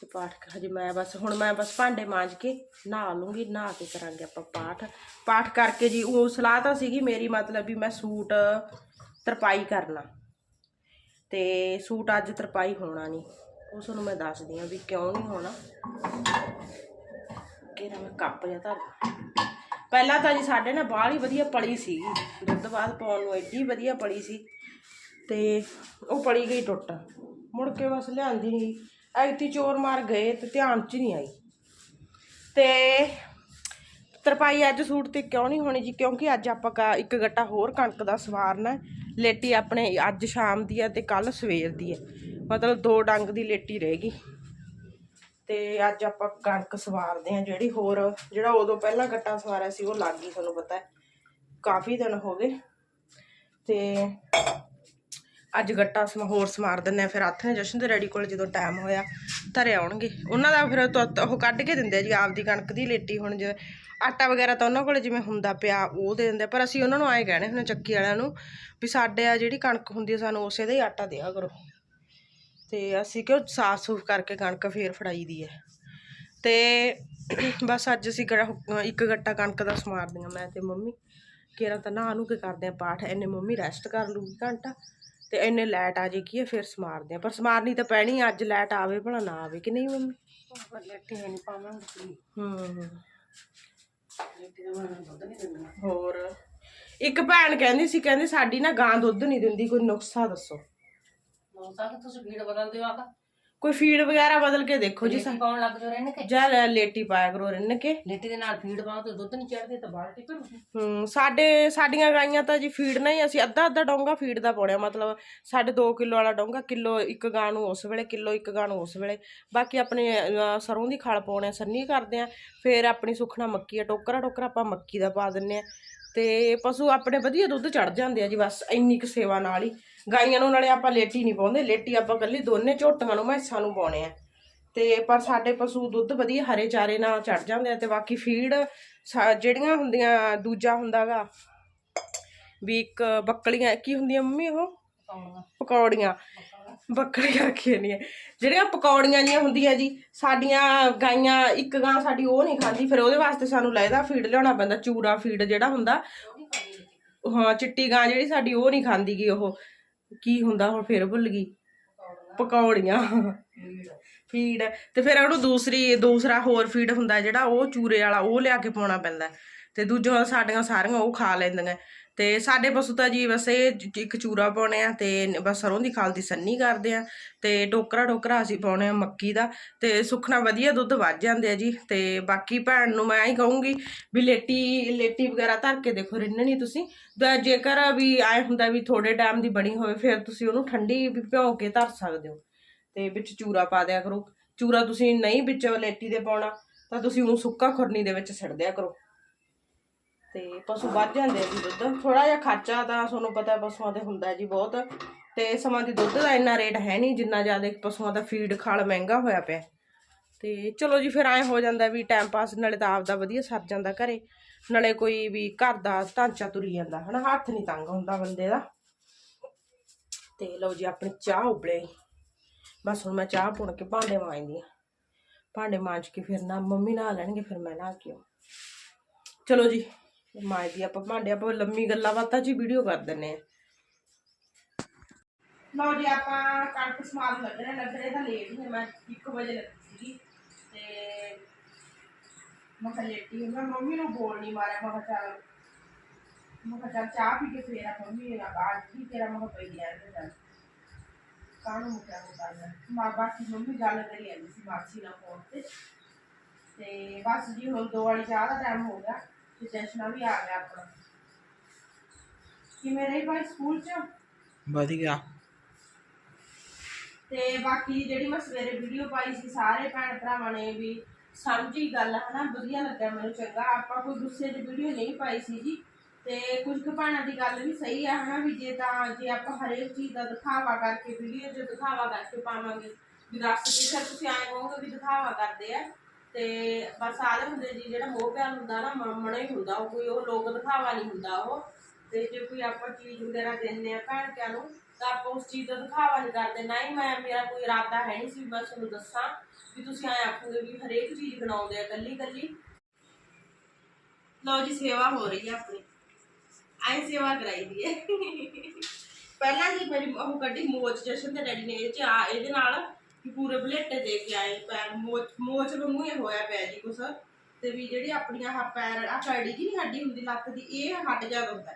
ਤੇ ਪਾਠ ਹਜੇ ਮੈਂ ਬਸ, ਹੁਣ ਮੈਂ ਬਸ ਭਾਂਡੇ ਮਾਂਜ ਕੇ ਨਹਾ ਲੂੰਗੀ, ਨਹਾ ਕੇ ਕਰਾਂਗੇ ਆਪਾਂ ਪਾਠ। ਪਾਠ ਕਰਕੇ ਜੀ, ਉਹ ਸਲਾਹ ਤਾਂ ਸੀਗੀ ਮੇਰੀ ਮਤਲਬ ਵੀ ਮੈਂ ਸੂਟ ਤਰਪਾਈ ਕਰਨਾ। ਤੇ ਸੂਟ ਅੱਜ ਤਰਪਾਈ ਹੋਣਾ ਨਹੀਂ। ਉਹ ਤੁਹਾਨੂੰ ਮੈਂ ਦੱਸਦੀ ਆ ਵੀ ਕਿਉਂ ਨਹੀਂ ਹੋਣਾ। ਕਿਹੜਾ ਮੈਂ ਕੱਪ ਜਿਹਾ ਧਰ ਪਹਿਲਾਂ ਤਾਂ ਜੀ ਸਾਡੇ ਨਾਲ ਬਾਹਲੀ ਵਧੀਆ ਪਲੀ ਸੀ। ਦੁੱਧ ਬਾਅਦ ਪਾਉਣ ਨੂੰ ਐਡੀ ਵਧੀਆ ਪਲੀ ਸੀ ਤੇ ਉਹ ਪਲੀ ਗਈ ਟੁੱਟ। ਮੁੜ ਕੇ ਬਸ ਲਿਆਂਦੀ ਨਹੀਂ। ਐਤੀ ਚੋਰ ਮਾਰ ਗਏ ਤੇ ਧਿਆਨ ਚ ਨਹੀਂ ਆਈ। ਤੇ ਤਰਪਾਈ ਅੱਜ ਸੂਟ ਤੇ ਕਿਉਂ ਨਹੀਂ ਹੋਣੀ ਜੀ? ਕਿਉਂਕਿ ਅੱਜ ਆਪਾਂ ਕਾ- ਇੱਕ ਗੱਟਾ ਹੋਰ ਕਣਕ ਦਾ ਸਵਾਰਨਾ। ਲੇਟੀ ਆਪਣੇ ਅੱਜ ਸ਼ਾਮ ਦੀ ਹੈ ਤੇ ਕੱਲ ਸਵੇਰ ਦੀ ਹੈ। ਮਤਲਬ ਦੋ ਡੰਗ ਦੀ ਲੇਟੀ ਰਹੇਗੀ ਤੇ ਅੱਜ ਆਪਾਂ ਕਣਕ ਸਵਾਰਦੇ ਆ ਜਿਹੜੀ ਹੋਰ, ਜਿਹੜਾ ਉਦੋਂ ਪਹਿਲਾਂ ਗੱਟਾ ਸਵਾਰਿਆ ਸੀ, ਉਹ ਲੱਗ ਗਈ ਤੁਹਾਨੂੰ ਪਤਾ ਹੈ। ਕਾਫੀ ਦਿਨ ਹੋ ਗਏ। ਤੇ ਅੱਜ ਗੱਟਾ ਸਮ, ਹੋਰ ਸਮਾਰ ਦਿੰਦੇ ਆ ਫਿਰ ਹੱਥ ਨੇ ਜਸ਼ਨ ਦੇ ਰੈਡੀ ਕੋਲ ਜਦੋਂ ਟਾਈਮ ਹੋਇਆ, ਧਰੇ ਆਉਣਗੇ। ਉਹਨਾਂ ਦਾ ਫਿਰ ਤੁੱਤ ਉਹ ਕੱਢ ਕੇ ਦਿੰਦੇ ਆ ਜੀ, ਆਪਦੀ ਕਣਕ ਦੀ ਲੇਟੀ। ਹੁਣ ਜੇ ਆਟਾ ਵਗੈਰਾ ਤਾਂ ਉਹਨਾਂ ਕੋਲ ਜਿਵੇਂ ਹੁੰਦਾ ਪਿਆ, ਉਹ ਦੇ ਦਿੰਦੇ ਪਰ ਅਸੀਂ ਉਹਨਾਂ ਨੂੰ ਐਂ ਕਹਿਣੇ ਹੁੰਦੇ ਚੱਕੀ ਵਾਲਿਆਂ ਨੂੰ ਵੀ ਸਾਡੇ ਆ ਜਿਹੜੀ ਕਣਕ ਹੁੰਦੀ ਆ, ਸਾਨੂੰ ਉਸੇ ਦਾ ਹੀ ਆਟਾ ਦਿਆ ਕਰੋ। ਤੇ ਅਸੀਂ ਕਿਉਂ ਸਾਫ਼ ਸੂਫ ਕਰਕੇ ਕਣਕ ਫੇਰ ਫੜਾਈ ਦੀ ਹੈ। ਤੇ ਬਸ ਅੱਜ ਅਸੀਂ ਗੜਾ- ਇੱਕ ਗੱਟਾ ਕਣਕ ਦਾ ਸਮਾਰਦੀਆਂ ਮੈਂ ਤੇ ਮੰਮੀ। ਕੇਰਾ ਤਾਂ ਨਹਾ ਨੂੰ ਕੇ ਕਰਦੇ ਆ ਪਾਠ ਐਨੇ ਮੰਮੀ ਰੈਸਟ ਕਰ ਲੂਗੀ ਘੰਟਾ ਤੇ ਐਨੇ ਲਾਈਟ ਆ ਜੇ ਹੈ, ਫਿਰ ਸਮਾਰਦੇ ਆ ਪਰ ਸਮਾਰਨੀ ਤਾਂ ਪੈਣੀ ਅੱਜ ਲਾਈਟ ਆਵੇ ਭਲਾ ਨਾ ਆਵੇ, ਕਿ ਨਹੀਂ ਮੰਮੀ? ਹੂੰ। ਹੋਰ, ਇੱਕ ਭੈਣ ਕਹਿੰਦੀ ਸੀ, ਕਹਿੰਦੀ ਸਾਡੀ ਨਾ ਗਾਂ ਦੁੱਧ ਨਹੀਂ ਦਿੰਦੀ, ਕੋਈ ਨੁਕਸਾ ਦੱਸੋ। ਤੁਸੀਂ ਆਕਾ ਕੋਈ ਫੀਡ ਵਗੈਰਾ ਬਦਲ ਕੇ ਦੇਖੋ ਜੀ ਲੈਟੀ ਪਾਉਣ ਲੱਗ ਜੋ ਰਹਿਣ ਕੇ ਜਾਂ ਲੈ- ਲੇਟੀ ਪਾਇਆ ਕਰੋ ਰਿੰਨ ਕੇ ਲੈਟੀ ਦੇ ਨਾਲ ਫੀਡ ਪਾਓ ਤੇ ਦੁੱਧ ਨਹੀਂ ਚੜਦੇ ਤਾਂ ਬਾਲਟੀ ਭਰੋ ਹੂੰ ਸਾਡੇ ਸਾਡੀਆਂ ਗਾਈਆਂ ਤਾਂ ਜੀ ਫੀਡ ਨਹੀਂ ਅਸੀਂ ਅੱਧਾ ਅੱਧਾ ਡੋਂਗਾ ਫੀਡ ਦਾ ਪਾਉਣਿਆ ਮਤਲਬ ਸਾਡੇ 2 ਕਿਲੋ ਵਾਲਾ ਡੋਂਗਾ ਕਿਲੋ ਇੱਕ ਗਾਂ ਨੂੰ ਉਸ ਵੇਲੇ ਕਿਲੋ ਇੱਕ ਗਾਂ ਨੂੰ ਉਸ ਵੇਲੇ। ਬਾਕੀ ਆਪਣੇ ਅਹ, ਸਰੋਂ ਦੀ ਖਲ ਪਾਉਣੇ ਆ ਸੰਨੀ ਕਰਦੇ ਆ ਫਿਰ ਆਪਣੀ ਸੁਖਣਾ ਮੱਕੀ ਆ ਟੋਕਰਾ ਟੋਕਰਾ ਆਪਾਂ ਮੱਕੀ ਦਾ ਪਾ ਦਿੰਨੇ ਆ। ਤੇ ਪਸ਼ੂ ਆਪਣੇ ਵਧੀਆ ਦੁੱਧ ਚੜ ਜਾਂਦੇ ਆ ਜੀ ਬਸ ਇੰਨੀ ਕੁ ਸੇਵਾ ਨਾਲ ਹੀ। ਗਾਈਆਂ ਨੂੰ ਨਾਲੇ ਆਪਾਂ ਲੇਟੀ ਨਹੀਂ ਪਾਉਂਦੇ, ਲੇਟੀ ਆਪਾਂ ਕੱਲੀ ਦੋਨੇ ਝੋਟੀਆਂ ਨੂੰ ਮੈਸਾਂ ਨੂੰ ਪਾਉਣੇ ਆ। ਤੇ ਪਰ ਸਾਡੇ ਪਸ਼ੂ ਦੁੱਧ ਵਧੀਆ ਹਰੇ ਚਾਰੇ ਨਾਲ ਚੜ ਜਾਂਦੇ ਆ ਤੇ ਬਾਕੀ ਫੀਡ ਸਾ- ਜਿਹੜੀਆਂ ਹੁੰਦੀਆਂ, ਦੂਜਾ ਹੁੰਦਾਗਾ ਵੀ ਇੱਕ ਬੱਕਲੀਆਂ ਕੀ ਹੁੰਦੀਆਂ ਮੰਮੀ ਉਹ? ਪਕੌੜੀਆਂ। ਬੱਕਰੀਆਂ ਆਖੀਆਂ ਨਹੀਂ ਜਿਹੜੀਆਂ ਪਕੌੜੀਆਂ ਜੀਆਂ ਹੁੰਦੀਆਂ ਜੀ, ਸਾਡੀਆਂ ਗਾਈਆਂ ਇੱਕ ਗਾਂ ਸਾਡੀ ਉਹ ਨਹੀਂ ਖਾਂਦੀ, ਫਿਰ ਉਹਦੇ ਵਾਸਤੇ ਸਾਨੂੰ ਲੈਦਾ ਫੀਡ ਲਿਆਉਣਾ ਪੈਂਦਾ ਚੂੜਾ ਫੀਡ ਜਿਹੜਾ ਹੁੰਦਾ, ਹਾਂ, ਚਿੱਟੀ ਗਾਂ ਜਿਹੜੀ ਸਾਡੀ ਉਹ ਨਹੀਂ ਖਾਂਦੀ ਗੀ ਉਹ। ਕੀ ਹੁੰਦਾ, ਹੁਣ ਫੇਰ ਭੁੱਲ ਗਈ। ਪਕੌੜੀਆਂ। ਫੀਡ। ਤੇ ਫਿਰ ਉਹਨੂੰ ਦੂਸਰੀ, ਦੂਸਰਾ ਹੋਰ ਫੀਡ ਹੁੰਦਾ ਜਿਹੜਾ ਉਹ ਚੂਰੇ ਵਾਲਾ, ਉਹ ਲਿਆ ਕੇ ਪਾਉਣਾ ਪੈਂਦਾ। ਤੇ ਦੂਜਾ, ਸਾਡੀਆਂ ਸਾਰੀਆਂ ਉਹ ਖਾ ਲੈਂਦੀਆਂ। ਤੇ ਸਾਡੇ ਪਸ਼ੂ ਤਾਂ ਜੀ ਬਸ ਇਹ ਇੱਕ ਚੂਰਾ ਪਾਉਣੇ ਆ ਤੇ ਬਸ ਸਰੋਂ ਦੀ ਖਾਲ ਦੀ ਸੰਨੀ ਕਰਦੇ ਆ ਤੇ ਟੋਕਰਾ ਟੋਕਰਾ ਅਸੀਂ ਪਾਉਣੇ ਆ ਮੱਕੀ ਦਾ ਤੇ ਸੁਖਣਾ ਵਧੀਆ ਦੁੱਧ ਵੱਧ ਜਾਂਦੇ ਆ ਜੀ ਤੇ ਬਾਕੀ ਭੈਣ ਨੂੰ ਮੈਂ ਹੀ ਕਹੂੰਗੀ ਵੀ ਲੇਟੀ ਲੇਟੀ ਵਗੈਰਾ ਧਰ ਕੇ ਦੇਖੋ ਰਿੰਨਣੀ ਤੁਸੀਂ। ਜੇਕਰ ਵੀ ਆਏ ਹੁੰਦਾ ਵੀ ਥੋੜੇ ਟਾਈਮ ਦੀ ਬਣੀ ਹੋਵੇ ਫਿਰ ਤੁਸੀਂ ਉਹਨੂੰ ਠੰਡੀ ਵੀ ਭਿਓ ਕੇ ਧਰ ਸਕਦੇ ਹੋ। ਤੇ ਵਿੱਚ ਚੂਰਾ ਪਾ ਦਿਆ ਕਰੋ। ਚੂਰਾ ਤੁਸੀਂ ਨਹੀਂ ਵਿੱਚ ਲੇਟੀ ਦੇ ਪਾਉਣਾ ਤਾਂ ਤੁਸੀਂ ਉਹਨੂੰ ਸੁੱਕਾ ਖੁਰਨੀ ਦੇ ਵਿੱਚ ਛੱਡ ਦਿਆ ਕਰੋ। ਤੇ ਪਸ਼ੂ ਵੱਧ ਜਾਂਦੇ ਆ ਜੀ ਦੁੱਧ। ਥੋੜਾ ਜਿਹਾ ਖਰਚਾ ਤਾਂ ਤੁਹਾਨੂੰ ਪਤਾ ਪਸ਼ੂਆਂ ਤੇ ਹੁੰਦਾ ਜੀ ਬਹੁਤ। ਤੇ ਸਮਾਂ ਦੀ ਦੁੱਧ ਦਾ ਇੰਨਾ ਰੇਟ ਹੈ ਨਹੀਂ ਜਿੰਨਾ ਜ਼ਿਆਦਾ ਪਸ਼ੂਆਂ ਦਾ ਫੀਡ ਖਾਲ ਮਹਿੰਗਾ ਹੋਇਆ ਪਿਆ। ਤੇ ਚਲੋ ਜੀ ਫਿਰ ਐ ਹੋ ਜਾਂਦਾ ਵੀ ਟਾਈਮ ਪਾਸ ਨਾਲੇ ਤਾਂ ਆਪਦਾ ਵਧੀਆ ਸਰ ਜਾਂਦਾ ਘਰੇ। ਨਾਲੇ ਕੋਈ ਵੀ ਘਰ ਦਾ ਢਾਂਚਾ ਤੁਰੀ ਜਾਂਦਾ, ਹਨਾ? ਹੱਥ ਨਹੀਂ ਤੰਗ ਹੁੰਦਾ ਬੰਦੇ ਦਾ। ਤੇ ਲਓ ਜੀ ਆਪਣੀ ਚਾਹ ਉਬਲੇ। ਬਸ ਹੁਣ ਮੈਂ ਚਾਹ ਪੁਣ ਕੇ ਭਾਂਡੇ ਮਾਂਜਦੀ ਆ ਭਾਂਡੇ ਮਾਂਜ ਕੇ ਫਿਰ ਨਾ ਮੰਮੀ ਨਹਾ ਲੈਣਗੇ, ਫਿਰ ਮੈਂ ਨਹਾ ਕੇ ਆਊਂ। ਚਲੋ ਜੀ। ਮਾਂਜਦੀ ਆਪਾਂ ਭਾਂਡੇ ਆਪਾਂ ਲੰਮੀ ਗੱਲਾਂ ਬਾਤਾਂ ਚ ਵੀਡੀਓ ਕਰ ਦਿੰਨੇ ਆ ਲਓ ਜੀ, ਆਪਾਂ ਕਣਕ ਸਮਾਨ ਲੱਗ ਰਿਹਾ ਤਾਂ ਲੇਟ ਹੀ ਮੈਂ 1 ਵਜੇ ਲੱਗੀ ਸੀਗੀ, ਤੇ ਮੈਂ ਕਿਹਾ ਮੈਂ ਮੰਮੀ ਨੂੰ ਬੋਲ ਨਹੀਂ ਮਾਰਿਆ, ਮੈਂ ਚੱਲ ਮੈਂ ਚੱਲ ਚਾਹ ਪੀ ਕੇ ਫੇਰ ਆ ਮੰਮੀ ਨਾਲ ਬਾਅਦ ਕੀ ਤੇਰਾ, ਮੈਂ ਪਈ ਗਿਆ ਤੇ ਕਾਹਨੂੰ ਮੁੱਕਿਆ ਮੁੱਕਾ ਮਾ ਬਾਕੀ ਮੰਮੀ ਗੱਲ ਕਰੀ ਜਾਂਦੀ ਸੀ ਮਾਸੀ ਨਾਲ ਫੋਨ ਤੇ। ਤੇ ਬਸ ਜੀ, ਹੁਣ ਦੋ ਵਾਲੀ ਚਾਹ ਦਾ ਟਾਈਮ ਹੋ ਗਿਆ। ਤੇ ਜਸ਼ਨਾ ਵੀ ਆ ਗਿਆ ਆਪਣਾ। ਕਿਵੇਂ ਰਹੀ ਭਾਈ ਸਕੂਲ ਚ? ਵਧੀਆ। ਤੇ ਬਾਕੀ ਜਿਹੜੀ ਮੈਂ ਸਵੇਰੇ ਵੀਡੀਓ ਪਾਈ ਸੀ ਸਾਰੇ ਭੈਣ ਭਰਾਵਾਂ ਨੇ ਵੀ ਸਮਝੀ ਗੱਲ ਹਨਾ? ਵਧੀਆ ਲੱਗਾ ਮੈਨੂੰ ਚੰਗਾ। ਆਪਾਂ ਕੋਈ ਗੁੱਸੇ ਦੀ ਵੀਡੀਓ ਨਹੀਂ ਪਾਈ ਸੀ ਜੀ। ਤੇ ਕੁਝ ਕੁ ਭੈਣਾਂ ਦੀ ਗੱਲ ਵੀ ਸਹੀ ਆ ਹਨਾ? ਵੀ ਜੇ ਤਾਂ ਜੇ ਆਪਾਂ ਹਰੇਕ ਚੀਜ਼ ਦਾ ਦਿਖਾਵਾ ਕਰਕੇ ਵੀਡੀਓ 'ਚ ਦਿਖਾਵਾ ਕਰਕੇ ਪਾਵਾਂਗੇ ਵੀ ਦੱਸ ਕੇ ਫਿਰ ਤੁਸੀਂ ਐਂ ਕਹੋਗੇ ਵੀ ਦਿਖਾਵਾ ਕਰਦੇ ਆ। ਤੇ ਬਸ ਆਲੇ ਹੁੰਦੇ ਜੀ, ਜਿਹੜਾ ਮੋਹ ਪਿਆਰ ਹੁੰਦਾ ਨਾ ਮਣਾ ਹੀ ਹੁੰਦਾ ਉਹ, ਕੋਈ ਉਹ ਲੋਕ ਦਿਖਾਵਾ ਨਹੀਂ ਹੁੰਦਾ ਉਹ। ਤੇ ਜੇ ਕੋਈ ਆਪਾਂ ਚੀਜ਼ ਵਗੈਰਾ ਦਿੰਦੇ ਆ ਭੈਣ ਕਿਆਂ ਨੂੰ, ਤਾਂ ਆਪਾਂ ਉਸ ਚੀਜ਼ ਦਾ ਦਿਖਾਵਾ ਨਹੀਂ ਕਰਦੇ। ਨਾ ਹੀ ਮੈਂ, ਮੇਰਾ ਕੋਈ ਇਰਾਦਾ ਹੈ ਨਹੀਂ ਸੀ ਵੀ ਤੁਹਾਨੂੰ ਦੱਸਾਂ ਵੀ ਤੁਸੀਂ ਐਂ ਆਖੋਗੇ ਵੀ ਹਰੇਕ ਚੀਜ਼ ਬਣਾਉਂਦੇ ਆ ਕੱਲੀ ਕੱਲੀ। ਲਓ ਜੀ, ਸੇਵਾ ਹੋ ਰਹੀ ਹੈ ਆਪਣੀ। ਐਂ ਸੇਵਾ ਕਰਾਈ ਦੀ ਹੈ। ਪਹਿਲਾਂ ਜੀ ਮੇਰੀ ਉਹ ਕੱਢੀ ਮੋਚ ਜਸ਼ਨ ਤੇ ਡੈਡੀ ਨੇ ਇਹ ਚ ਆ, ਇਹਦੇ ਨਾਲ ਕਿ ਪੂਰੇ ਬਲੇਟੇ ਦੇ ਕੇ ਆਏ, ਪੈਰ ਮੋਚ ਮੋਚ ਵਾਂਗੂ ਇਹ ਹੋਇਆ ਪਿਆ ਜੀ ਕੁਛ। ਤੇ ਵੀ ਜਿਹੜੀ ਆਪਣੀਆਂ ਆਹ ਪੈਰ ਆ ਪੈੜੀ ਜੀ ਨਹੀਂ ਹੱਡੀ ਹੁੰਦੀ, ਲੱਤ ਦੀ, ਇਹ ਹਟ ਜਾ ਹੁੰਦਾ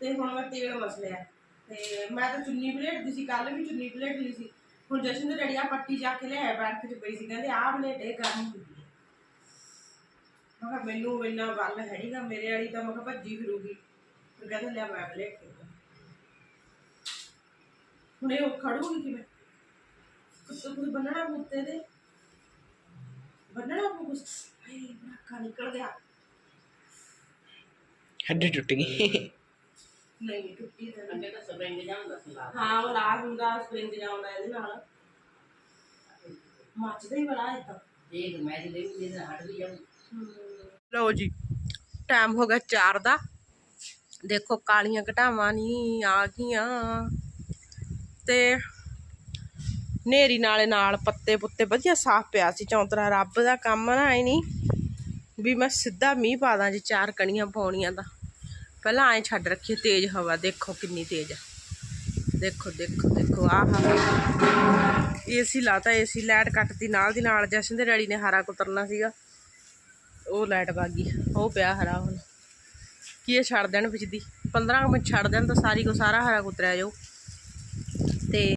ਤੇ ਹੁਣ ਮੈਂ ਤੇਲ ਮਸਲਿਆ ਤੇ ਮੈਂ ਤਾਂ ਚੁੰਨੀ ਬਲੇਟ ਦੀ ਸੀ ਕੱਲ ਵੀ ਚੁੰਨੀ ਬਲੇਟ ਲਈ ਸੀ। ਹੁਣ ਜਸ਼ਨ ਦੇ ਡੈਡੀ ਆ ਪੱਟੀ ਜਾ ਕੇ ਲਿਆਇਆ ਬੈਠ ਚ ਪਈ ਸੀ, ਕਹਿੰਦੇ ਆਹ ਬਲੇਟ ਇਹ ਗਰਮ ਹੁੰਦੀ ਹੈ ਮੈਂ ਕਿਹਾ ਮੈਨੂੰ ਇੰਨਾ ਵੱਲ ਹੈ ਨਹੀਂਗਾ ਮੇਰੇ ਵਾਲੀ ਤਾਂ ਮੈਂ ਕਿਹਾ ਭੱਜੀ ਫਿਰੂਗੀ। ਤੇ ਕਹਿੰਦੇ ਲਿਆ ਮੈਂ ਬਲੇਟ ਹੁਣ ਇਹ ਖੜੂਗੀ ਕਿਵੇਂ? ਕੁੱਤੇ ਕੁੱਤੇ ਬੰਨਣਾ ਕੁੱਤੇ ਦੇ ਬੰਨਣਾ ਕੁੱਤੇ ਹਾਏ ਨੱਕਾ ਨਿਕਲ ਗਿਆ। ਹੱਡੀ ਟੁੱਟ ਗਈ। ਨਹੀਂ ਟੁੱਟੀ ਤਾਂ ਨਹੀਂ। ਅੱਗੇ ਤਾਂ ਸਪਰਿੰਗ ਜਾਂਦਾ ਸੀ ਹਾਂ ਉਹ ਲਾ ਹੁੰਦਾ ਸਪਰਿੰਗ ਜਾਉਂਦਾ ਇਹਦੇ ਨਾਲ। ਮੱਚਦਾ ਹੀ ਬੜਾ ਇਦਾਂ ਦੇਖ ਮੈਂ ਜੇ ਲੈ ਵੀ ਹਟ ਵੀ ਜਾਊ ਲਓ ਜੀ ਟਾਈਮ ਹੋ ਗਿਆ 4 ਦਾ। ਦੇਖੋ ਕਾਲੀਆਂ ਘਟਾਵਾਂ ਨਹੀਂ ਆ ਗਈਆਂ। ਤੇ ਨੇਰੀ ਨਾਲੇ ਨਾਲ ਪੱਤੇ ਪੁੱਤੇ ਵਧੀਆ ਸਾਫ਼ ਪਿਆ ਸੀ ਚੌਂਤਰਾ ਰੱਬ ਦਾ ਕੰਮ ਨਾ, ਐ ਨਹੀਂ ਵੀ ਮੈਂ ਸਿੱਧਾ ਮੀਂਹ ਪਾ ਦਾਂ ਜੀ ਚਾਰ ਕਣੀਆਂ ਪਾਉਣੀਆਂ ਦਾ ਪਹਿਲਾਂ ਐ ਛੱਡ ਰੱਖੀ ਤੇਜ਼ ਹਵਾ, ਦੇਖੋ ਕਿੰਨੀ ਤੇਜ਼ ਆ। ਦੇਖੋ ਦੇਖੋ ਦੇਖੋ, ਆਹ ਏਸੀ ਲਾਤਾ ਏਸੀ ਲਾਈਟ ਕੱਟਦੀ ਨਾਲ ਦੀ ਨਾਲ ਜਸ਼ਨ ਦੇ ਡੈਡੀ ਨੇ ਹਰਾ ਕੁਤਰਨਾ ਸੀਗਾ। ਉਹ ਲਾਈਟ ਬਾਗੀ ਉਹ ਪਿਆ ਹਰਾ ਹੁਣ। ਕੀ ਇਹ ਛੱਡ ਦੇਣ ਵਿੱਚ ਦੀ? 15 ਕੁ ਮਿੰਟ ਛੱਡ ਦੇਣ ਤਾਂ ਸਾਰੀ ਕੋ ਸਾਰਾ ਹਰਾ ਕੁਤਰਿਆ ਜਾਊ। ਤੇ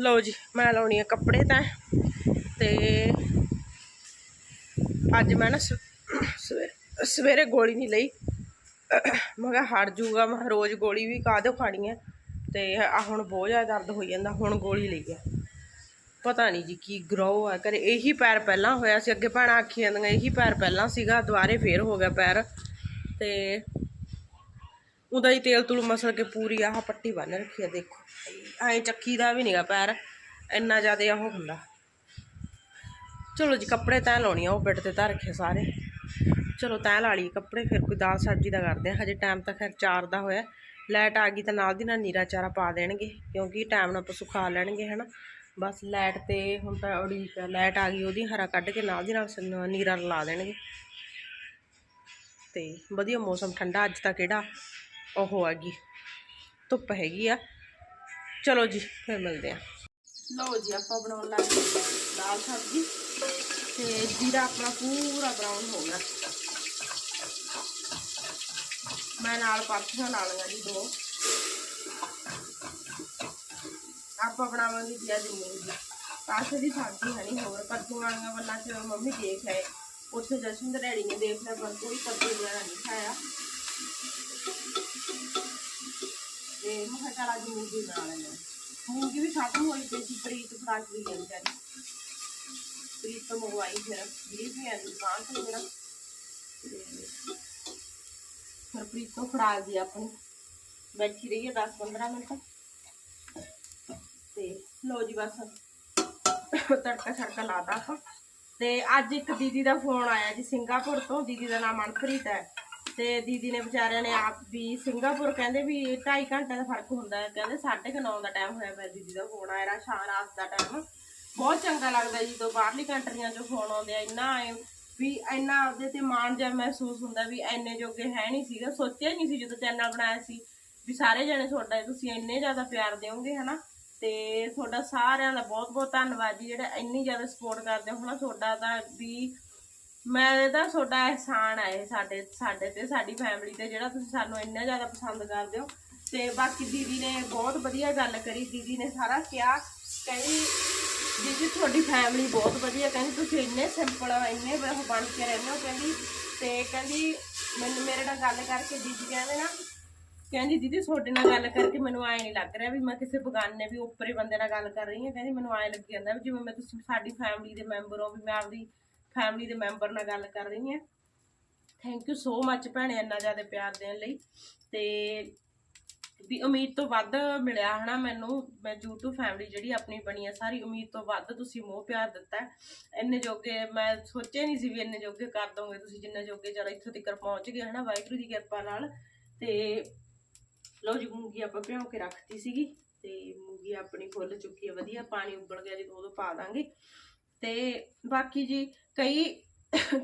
ਲਓ ਜੀ, ਮੈਂ ਲਾਉਣੀ ਆ ਕੱਪੜੇ ਤਾਂ। ਤੇ ਅੱਜ ਮੈਂ ਨਾ ਸਵੇ- ਸਵੇਰੇ ਗੋਲੀ ਨਹੀਂ ਲਈ। ਮੈਂ ਕਿਹਾ ਹਟ ਜੂਗਾ ਮੈਂ ਕਿਹਾ ਰੋਜ਼ ਗੋਲੀ ਵੀ ਕਾਹਦੇ ਖਾਣੀ ਹੈ ਤੇ ਆ ਹੁਣ ਬਹੁਤ ਜ਼ਿਆਦਾ ਦਰਦ ਹੋਈ ਜਾਂਦਾ, ਹੁਣ ਗੋਲੀ ਲਈ ਆ। ਪਤਾ ਨਹੀਂ ਜੀ ਕੀ ਗਰੋ ਆ ਕਰੇ ਇਹੀ ਪੈਰ ਪਹਿਲਾਂ ਹੋਇਆ ਸੀ, ਅੱਗੇ ਭੈਣਾਂ ਆਖੀ ਜਾਂਦੀਆਂ ਇਹੀ ਪੈਰ ਪਹਿਲਾਂ ਸੀਗਾ, ਦੁਬਾਰੇ ਫੇਰ ਹੋ ਗਿਆ ਪੈਰ। ਤੇ ਉਹਦਾ ਹੀ ਤੇਲ ਤੂਲ ਮਸਲ ਕੇ ਪੂਰੀ ਆਹ ਪੱਟੀ ਬੰਨ ਰੱਖੀ ਆ, ਦੇਖੋ। ਐ ਚੱਕੀ ਦਾ ਵੀ ਨਹੀਂਗਾ ਪੈਰ। ਇੰਨਾ ਜ਼ਿਆਦਾ ਉਹ ਹੁੰਦਾ। ਚਲੋ ਜੀ, ਕੱਪੜੇ ਤੈਅ ਲਾਉਣੀ ਆ, ਉਹ ਬੈੱਡ ਤੇ ਧਰ ਰੱਖੇ ਸਾਰੇ। ਚਲੋ, ਤੈਅ ਲਾ ਲਈ ਕੱਪੜੇ, ਫਿਰ ਕੋਈ ਦਾਲ ਸਬਜ਼ੀ ਦਾ ਕਰਦੇ ਆ। ਹਜੇ ਟਾਈਮ ਤਾਂ ਖੈਰ 4 ਦਾ ਹੋਇਆ। ਲਾਈਟ ਆ ਗਈ ਤਾਂ ਨਾਲ ਦੀ ਨਾਲ ਨੀਰਾ ਚਾਰਾ ਪਾ ਦੇਣਗੇ, ਕਿਉਂਕਿ ਟਾਈਮ ਨਾਲ ਪਸ਼ੂ ਖਾ ਲੈਣਗੇ, ਹਨਾ। ਬਸ ਲਾਈਟ ਤੇ ਹੁਣ ਤਾਂ ਉਡੀਕ ਲਾਈਟ ਆ ਗਈ, ਉਹਦੀ ਹਰਾ ਕੱਢ ਕੇ ਨਾਲ ਦੀ ਨਾਲ ਨੀਰਾ ਲਾ ਦੇਣਗੇ। ਤੇ ਵਧੀਆ ਮੌਸਮ ਠੰਡਾ ਅੱਜ ਤਾਂ ਕਿਹੜਾ? ਉਹ ਹੈਗੀ ਧੁੱਪ ਹੈਗੀ ਆ ਚਲੋ ਜੀ ਫਿਰ ਮਿਲਦੇ ਆ ਲਓ ਜੀ ਆਪਾਂ ਬਣਾਉਣ ਲੱਗ ਗਏ ਦਾਲ ਸਬਜ਼ੀ ਤੇ ਜੀਰਾ ਆਪਣਾ ਪੂਰਾ ਬਰਾਊਨ ਹੋ ਗਿਆ ਮੈਂ ਨਾਲ ਪਾਥੀਆਂ ਲਾ ਲਈਆਂ ਜੀ ਦੋ ਆਪਾਂ ਬਣਾਵਾਂਗੇ ਜੀ ਅੱਜ ਮੂੰਗੀ ਪਾਸੇ ਦੀ ਸਬਜ਼ੀ ਹੈ ਨਹੀਂ ਹੋਰ ਕੱਦੂ ਵਾਲੀਆਂ ਵੱਲਾਂ ਚ ਮੰਮੀ ਦੇਖ ਆਏ ਉੱਥੇ ਜਸ਼ਨ ਦੇ ਡੈਡੀ ਨੇ ਦੇਖ ਲਿਆ ਪਰ ਕੋਈ ਕੱਦੂ ਵਗੈਰਾ ਨਹੀਂ ਖਾਇਆ ਤੇ ਮੈਂ ਕਿਹਾ ਚੱਲ ਅੱਜ ਮੂੰਗੀ ਬਣਾ ਲੈਂਦੇ ਹਾਂ। ਮੂੰਗੀ ਵੀ ਖਤਮ ਹੋਈ ਪਈ ਸੀ, ਪ੍ਰੀਤ ਫੜਾ ਕੇ ਗਈ ਵਿਚਾਰੀ ਪ੍ਰੀਤ ਤੋਂ ਮੰਗਵਾਈ ਫਿਰ, ਵੀਹ ਰੁਪਏ ਦੀ ਦੁਕਾਨ ਤੋਂ ਮੇਰਾ। ਫਿਰ ਪ੍ਰੀਤ ਤੋਂ ਫੜਾ ਗਈ ਆਪਣੀ। ਬੈਠੀ ਰਹੀ ਹੈ 10 15 ਮਿੰਟ। ਤੇ ਲੋ ਜੀ ਬਸ। ਤੜਕਾ ਛੜਕਾ ਲਾਤਾ ਆਪਾਂ ਤੇ ਅੱਜ ਇੱਕ ਦੀਦੀ ਦਾ ਫੋਨ ਆਇਆ ਜੀ, ਸਿੰਗਾਪੁਰ ਤੋਂ। ਦੀਦੀ ਦਾ ਨਾਮ ਮਨਪ੍ਰੀਤ ਹੈ। ਤੇ ਦੀਦੀ ਨੇ ਵਿਚਾਰਿਆਂ ਨੇ ਆਪ ਵੀ ਸਿੰਗਾਪੁਰ ਕਹਿੰਦੇ ਵੀ 2.5 ਘੰਟੇ ਦਾ ਫ਼ਰਕ ਹੁੰਦਾ ਹੈ। ਕਹਿੰਦੇ 9:30 ਦਾ ਟਾਈਮ ਹੋਇਆ ਪਿਆ ਦੀਦੀ ਦਾ ਫੋਨ ਆਇਆ ਸ਼ਾਮ ਰਾਤ ਦਾ ਟਾਈਮ ਬਹੁਤ ਚੰਗਾ ਲੱਗਦਾ ਜੀ, ਜਦੋਂ ਬਾਹਰਲੀ ਕੰਟਰੀਆਂ 'ਚੋਂ ਫੋਨ ਆਉਂਦੇ ਆ, ਇੰਨਾ ਵੀ ਇੰਨਾ ਆਪਦੇ ਤੇ ਮਾਣ ਜਿਹਾ ਮਹਿਸੂਸ ਹੁੰਦਾ ਵੀ ਐਨੇ ਜੋਗੇ ਹੈ ਨਹੀਂ ਸੀਗਾ, ਸੋਚਿਆ ਨਹੀਂ ਸੀ ਜਦੋਂ ਚੈਨਲ ਬਣਾਇਆ ਸੀ ਵੀ ਸਾਰੇ ਜਣੇ ਤੁਹਾਡਾ, ਤੁਸੀਂ ਇੰਨੇ ਜ਼ਿਆਦਾ ਪਿਆਰ ਦਿਓਗੇ, ਹਨਾ? ਤੇ ਤੁਹਾਡਾ ਸਾਰਿਆਂ ਦਾ ਬਹੁਤ ਬਹੁਤ ਧੰਨਵਾਦ ਜੀ, ਜਿਹੜਾ ਇੰਨੀ ਜ਼ਿਆਦਾ ਸਪੋਰਟ ਕਰਦੇ ਹੋ, ਹਨਾ? ਤੁਹਾਡਾ ਤਾਂ ਵੀ ਮੈਂ ਤਾਂ ਤੁਹਾਡਾ ਅਹਿਸਾਨ ਹੈ ਇਹ ਸਾਡੇ ਸਾਡੇ ਤੇ, ਸਾਡੀ ਫੈਮਿਲੀ ਤੇ ਜਿਹੜਾ ਤੁਸੀਂ ਸਾਨੂੰ ਇੰਨਾ ਜ਼ਿਆਦਾ ਪਸੰਦ ਕਰਦੇ ਹੋ। ਤੇ ਬਾਕੀ ਦੀਦੀ ਨੇ ਬਹੁਤ ਵਧੀਆ ਗੱਲ ਕਰੀ। ਦੀਦੀ ਨੇ ਸਾਰਾ ਕਿਹਾ, ਕਹਿੰਦੀ, ਦੀਦੀ, ਤੁਹਾਡੀ ਫੈਮਿਲੀ ਬਹੁਤ ਵਧੀਆ। ਕਹਿੰਦੀ, ਤੁਸੀਂ ਇੰਨੇ ਸਿੰਪਲ ਇੰਨੇ ਬਣ ਕੇ ਰਹਿੰਦੇ ਹੋ। ਕਹਿੰਦੀ, ਤੇ ਕਹਿੰਦੀ, ਮੈਨੂੰ ਮੇਰੇ ਨਾਲ ਗੱਲ ਕਰਕੇ ਦੀਦੀ ਕਹਿੰਦੇ ਨਾ, ਕਹਿੰਦੀ, ਦੀਦੀ, ਤੁਹਾਡੇ ਨਾਲ ਗੱਲ ਕਰਕੇ ਮੈਨੂੰ ਐ ਨਹੀਂ ਲੱਗ ਰਿਹਾ ਵੀ ਮੈਂ ਕਿਸੇ ਬਗਾਨੇ, ਵੀ ਉੱਪਰੇ ਬੰਦੇ ਨਾਲ ਗੱਲ ਕਰ ਰਹੀ ਹਾਂ। ਕਹਿੰਦੀ, ਮੈਨੂੰ ਐ ਲੱਗੀ ਜਾਂਦਾ ਵੀ ਜਿਵੇਂ ਮੈਂ ਤੁਸੀਂ ਸਾਡੀ ਫੈਮਿਲੀ ਦੇ ਮੈਂਬਰ ਹੋ, ਵੀ ਮੈਂ ਆਪਦੀ ਫੈਮਿਲੀ ਦੇ ਮੈਂਬਰ ਨਾਲ ਗੱਲ ਕਰ ਰਹੀ ਹਾਂ। ਥੈਂਕ ਯੂ ਸੋ ਮੱਚ ਭੈਣੇ ਇੰਨਾ ਜ਼ਿਆਦਾ ਪਿਆਰ ਦੇਣ ਲਈ। ਤੇ ਵੀ ਉਮੀਦ ਤੋਂ ਵੱਧ ਮਿਲਿਆ ਹਨਾ ਮੈਨੂੰ। ਮੈਂ YouTube ਫੈਮਿਲੀ ਜਿਹੜੀ ਆਪਣੀ ਬਣੀ ਹੈ ਸਾਰੀ ਉਮੀਦ ਤੋਂ ਵੱਧ ਤੁਸੀਂ ਮੋਹ ਪਿਆਰ ਦਿੱਤਾ ਇੰਨੇ ਜੋਗੇ ਮੈਂ ਸੋਚਿਆ ਨਹੀਂ ਸੀ ਵੀ ਇੰਨੇ ਜੋਗੇ ਕਰ ਦੋਗੇ ਤੁਸੀਂ, ਜਿੰਨੇ ਜੋਗੇ ਚਲੋ ਇੱਥੋਂ ਤੱਕ ਪਹੁੰਚ ਗਏ ਹਨਾ ਵਾਹਿਗੁਰੂ ਦੀ ਕਿਰਪਾ ਨਾਲ। ਤੇ ਲਓ ਜੀ, ਮੂੰਗੀ ਆਪਾਂ ਭਿਉਂ ਕੇ ਰੱਖਤੀ ਸੀਗੀ। ਤੇ ਮੂੰਗੀ ਆਪਣੀ ਫੁੱਲ ਚੁੱਕੀ ਹੈ ਵਧੀਆ ਪਾਣੀ ਉਬਲ ਗਿਆ, ਜਦੋਂ ਉਦੋਂ ਪਾ ਦਾਂਗੇ। ਤੇ ਬਾਕੀ ਜੀ ਕਈ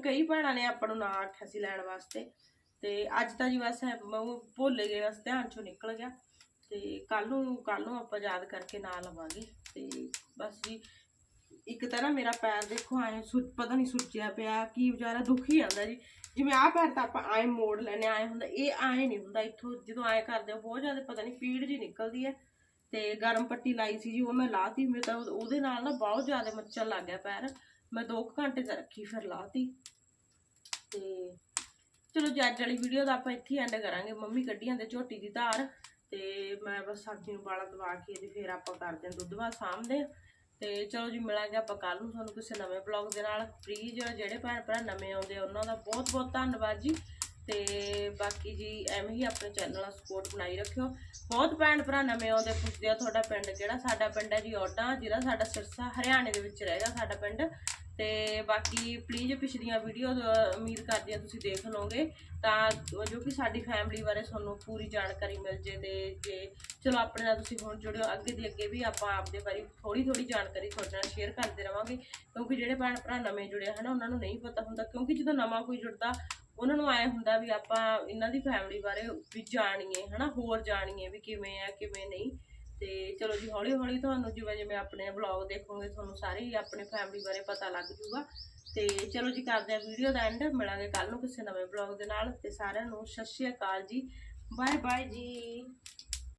ਕਈ ਭੈਣਾਂ ਨੇ ਆਪਾਂ ਨੂੰ ਨਾ ਆਖਿਆ ਸੀ ਲੈਣ ਵਾਸਤੇ। ਤੇ ਅੱਜ ਤਾਂ ਜੀ ਬਸ ਹੈ ਮੈਂ ਭੁੱਲ ਗਏ ਬਸ ਧਿਆਨ ਚੋਂ ਨਿਕਲ ਗਿਆ। ਤੇ ਕੱਲ ਨੂੰ ਕੱਲ ਨੂੰ ਆਪਾਂ ਯਾਦ ਕਰਕੇ ਨਾ ਲਵਾਂਗੇ ਤੇ ਬਸ ਜੀ, ਇੱਕ ਤਾਂ ਨਾ ਮੇਰਾ ਪੈਰ ਦੇਖੋ ਐ ਪਤਾ ਨਹੀਂ ਸੁੱਜਿਆ ਪਿਆ, ਕੀ ਵਿਚਾਰਾ ਦੁਖੀ ਜਾਂਦਾ ਜੀ। ਜਿਵੇਂ ਆਹ ਪੈਰ ਤਾਂ ਆਪਾਂ ਐ ਮੋੜ ਲੈਨੇ ਆਏ ਹੁੰਦਾ, ਇਹ ਐ ਨਹੀਂ ਹੁੰਦਾ ਇੱਥੋਂ, ਜਦੋਂ ਐ ਕਰਦੇ ਹੋ, ਬਹੁਤ ਜ਼ਿਆਦਾ ਪਤਾ ਨਹੀਂ ਪੀੜ ਜੀ ਨਿਕਲਦੀ ਹੈ। ਤੇ ਗਰਮ ਪੱਟੀ ਲਾਈ ਸੀ ਜੀ, ਉਹ ਮੈਂ ਲਾਤੀ ਮੇਰੇ ਤਾਂ ਉਹਦੇ ਨਾਲ ਨਾ ਬਹੁਤ ਜ਼ਿਆਦਾ ਮੱਚਣ ਲੱਗ ਗਿਆ ਪੈਰ। ਮੈਂ 2 ਘੰਟੇ ਤਾਂ ਰੱਖੀ ਫਿਰ ਲਾਤੀ। ਤੇ ਚਲੋ ਜੀ ਅੱਜ ਵਾਲੀ ਵੀਡੀਓ ਦਾ ਆਪਾਂ ਇੱਥੇ ਐਂਡ ਕਰਾਂਗੇ। ਮੰਮੀ ਕੱਢੀਆਂ ਦੇ ਝੋਟੀ ਦੀ ਧਾਰ ਤੇ ਮੈਂ ਬਸ ਸਬਜ਼ੀ ਨੂੰ ਬਾਲਾ ਦਵਾ ਕੇ ਤੇ ਫਿਰ ਆਪਾਂ ਕਰਦੇ ਹਾਂ ਦੁੱਧ ਬਾਅਦ ਸਾਂਭਦੇ ਹਾਂ। ਤੇ ਚਲੋ ਜੀ ਮਿਲਾਂਗੇ ਆਪਾਂ ਕੱਲ ਨੂੰ ਤੁਹਾਨੂੰ ਕਿਸੇ ਨਵੇਂ ਬਲੌਗ ਦੇ ਨਾਲ। ਪਲੀਜ਼ ਜਿਹੜੇ ਭੈਣ ਭਰਾ ਨਵੇਂ ਆਉਂਦੇ ਆ, ਉਹਨਾਂ ਦਾ ਬਹੁਤ ਬਹੁਤ ਧੰਨਵਾਦ ਜੀ। ਤੇ ਬਾਕੀ ਜੀ ਐਵੇਂ ਹੀ ਆਪਣੇ ਚੈਨਲ ਨਾਲ ਸਪੋਰਟ ਬਣਾਈ ਰੱਖਿਓ। ਬਹੁਤ ਭੈਣ ਭਰਾ ਨਵੇਂ ਆਉਂਦੇ ਪੁੱਛਦੇ ਆ ਤੁਹਾਡਾ ਪਿੰਡ ਕਿਹੜਾ? ਸਾਡਾ ਪਿੰਡ ਹੈ ਜੀ ਓਟਾ ਜਿਹੜਾ ਸਾਡਾ ਸਿਰਸਾ, ਹਰਿਆਣੇ ਦੇ ਵਿੱਚ ਰਹੇਗਾ ਸਾਡਾ ਪਿੰਡ। ਤੇ ਬਾਕੀ ਪਲੀਜ਼ ਪਿਛਲੀਆਂ ਵੀਡੀਓ ਉਮੀਦ ਕਰਦੀ ਹਾਂ ਤੁਸੀਂ ਦੇਖ ਲਓਗੇ। ਤਾਂ ਜੋ ਕਿ ਸਾਡੀ ਫੈਮਿਲੀ ਬਾਰੇ ਤੁਹਾਨੂੰ ਪੂਰੀ ਜਾਣਕਾਰੀ ਮਿਲ ਜੇ ਤੇ ਜੇ ਚਲੋ ਆਪਣੇ ਨਾਲ ਤੁਸੀਂ ਹੁਣ ਜੁੜਿਓ, ਅੱਗੇ ਦੀ ਅੱਗੇ ਵੀ ਆਪਾਂ ਆਪਦੇ ਬਾਰੇ ਥੋੜੀ ਥੋੜੀ ਜਾਣਕਾਰੀ ਤੁਹਾਡੇ ਨਾਲ ਸ਼ੇਅਰ ਕਰਦੇ ਰਵਾਂਗੇ। ਕਿਉਂਕਿ ਜਿਹੜੇ ਭੈਣ ਭਰਾ ਨਵੇਂ ਜੁੜੇ ਹਨ, ਉਹਨਾਂ ਨੂੰ ਨਹੀਂ ਪਤਾ ਹੁੰਦਾ, ਕਿਉਂਕਿ ਜਦੋਂ ਨਵਾਂ ਕੋਈ ਜੁੜਦਾ ਉਹਨਾਂ ਨੂੰ ਐ ਹੁੰਦਾ ਵੀ ਆਪਾਂ ਇਹਨਾਂ ਦੀ ਫੈਮਿਲੀ ਬਾਰੇ ਵੀ ਜਾਣੀਏ, ਹਨਾ, ਹੋਰ ਜਾਣੀਏ ਵੀ ਕਿਵੇਂ ਆ, ਕਿਵੇਂ ਨਹੀਂ। ਤੇ ਚਲੋ ਜੀ ਹੌਲੀ ਹੌਲੀ ਤੁਹਾਨੂੰ ਜਿਵੇਂ ਜਿਵੇਂ ਆਪਣੇ ਵਲੌਗ ਦੇਖੋਗੇ, ਤੁਹਾਨੂੰ ਸਾਰੀ ਆਪਣੀ ਫੈਮਿਲੀ ਬਾਰੇ ਪਤਾ ਲੱਗ ਜੂਗਾ। ਤੇ ਚਲੋ ਜੀ, ਕਰਦੇ ਆ ਵੀਡੀਓ ਦਾ ਐਂਡ ਮਿਲਾਂਗੇ ਕੱਲ ਨੂੰ ਕਿਸੇ ਨਵੇਂ ਵਲੌਗ ਦੇ ਨਾਲ। ਤੇ ਸਾਰਿਆਂ ਨੂੰ ਸਤਿ ਸ਼੍ਰੀ ਅਕਾਲ ਜੀ। ਬਾਏ ਬਾਏ ਜੀ।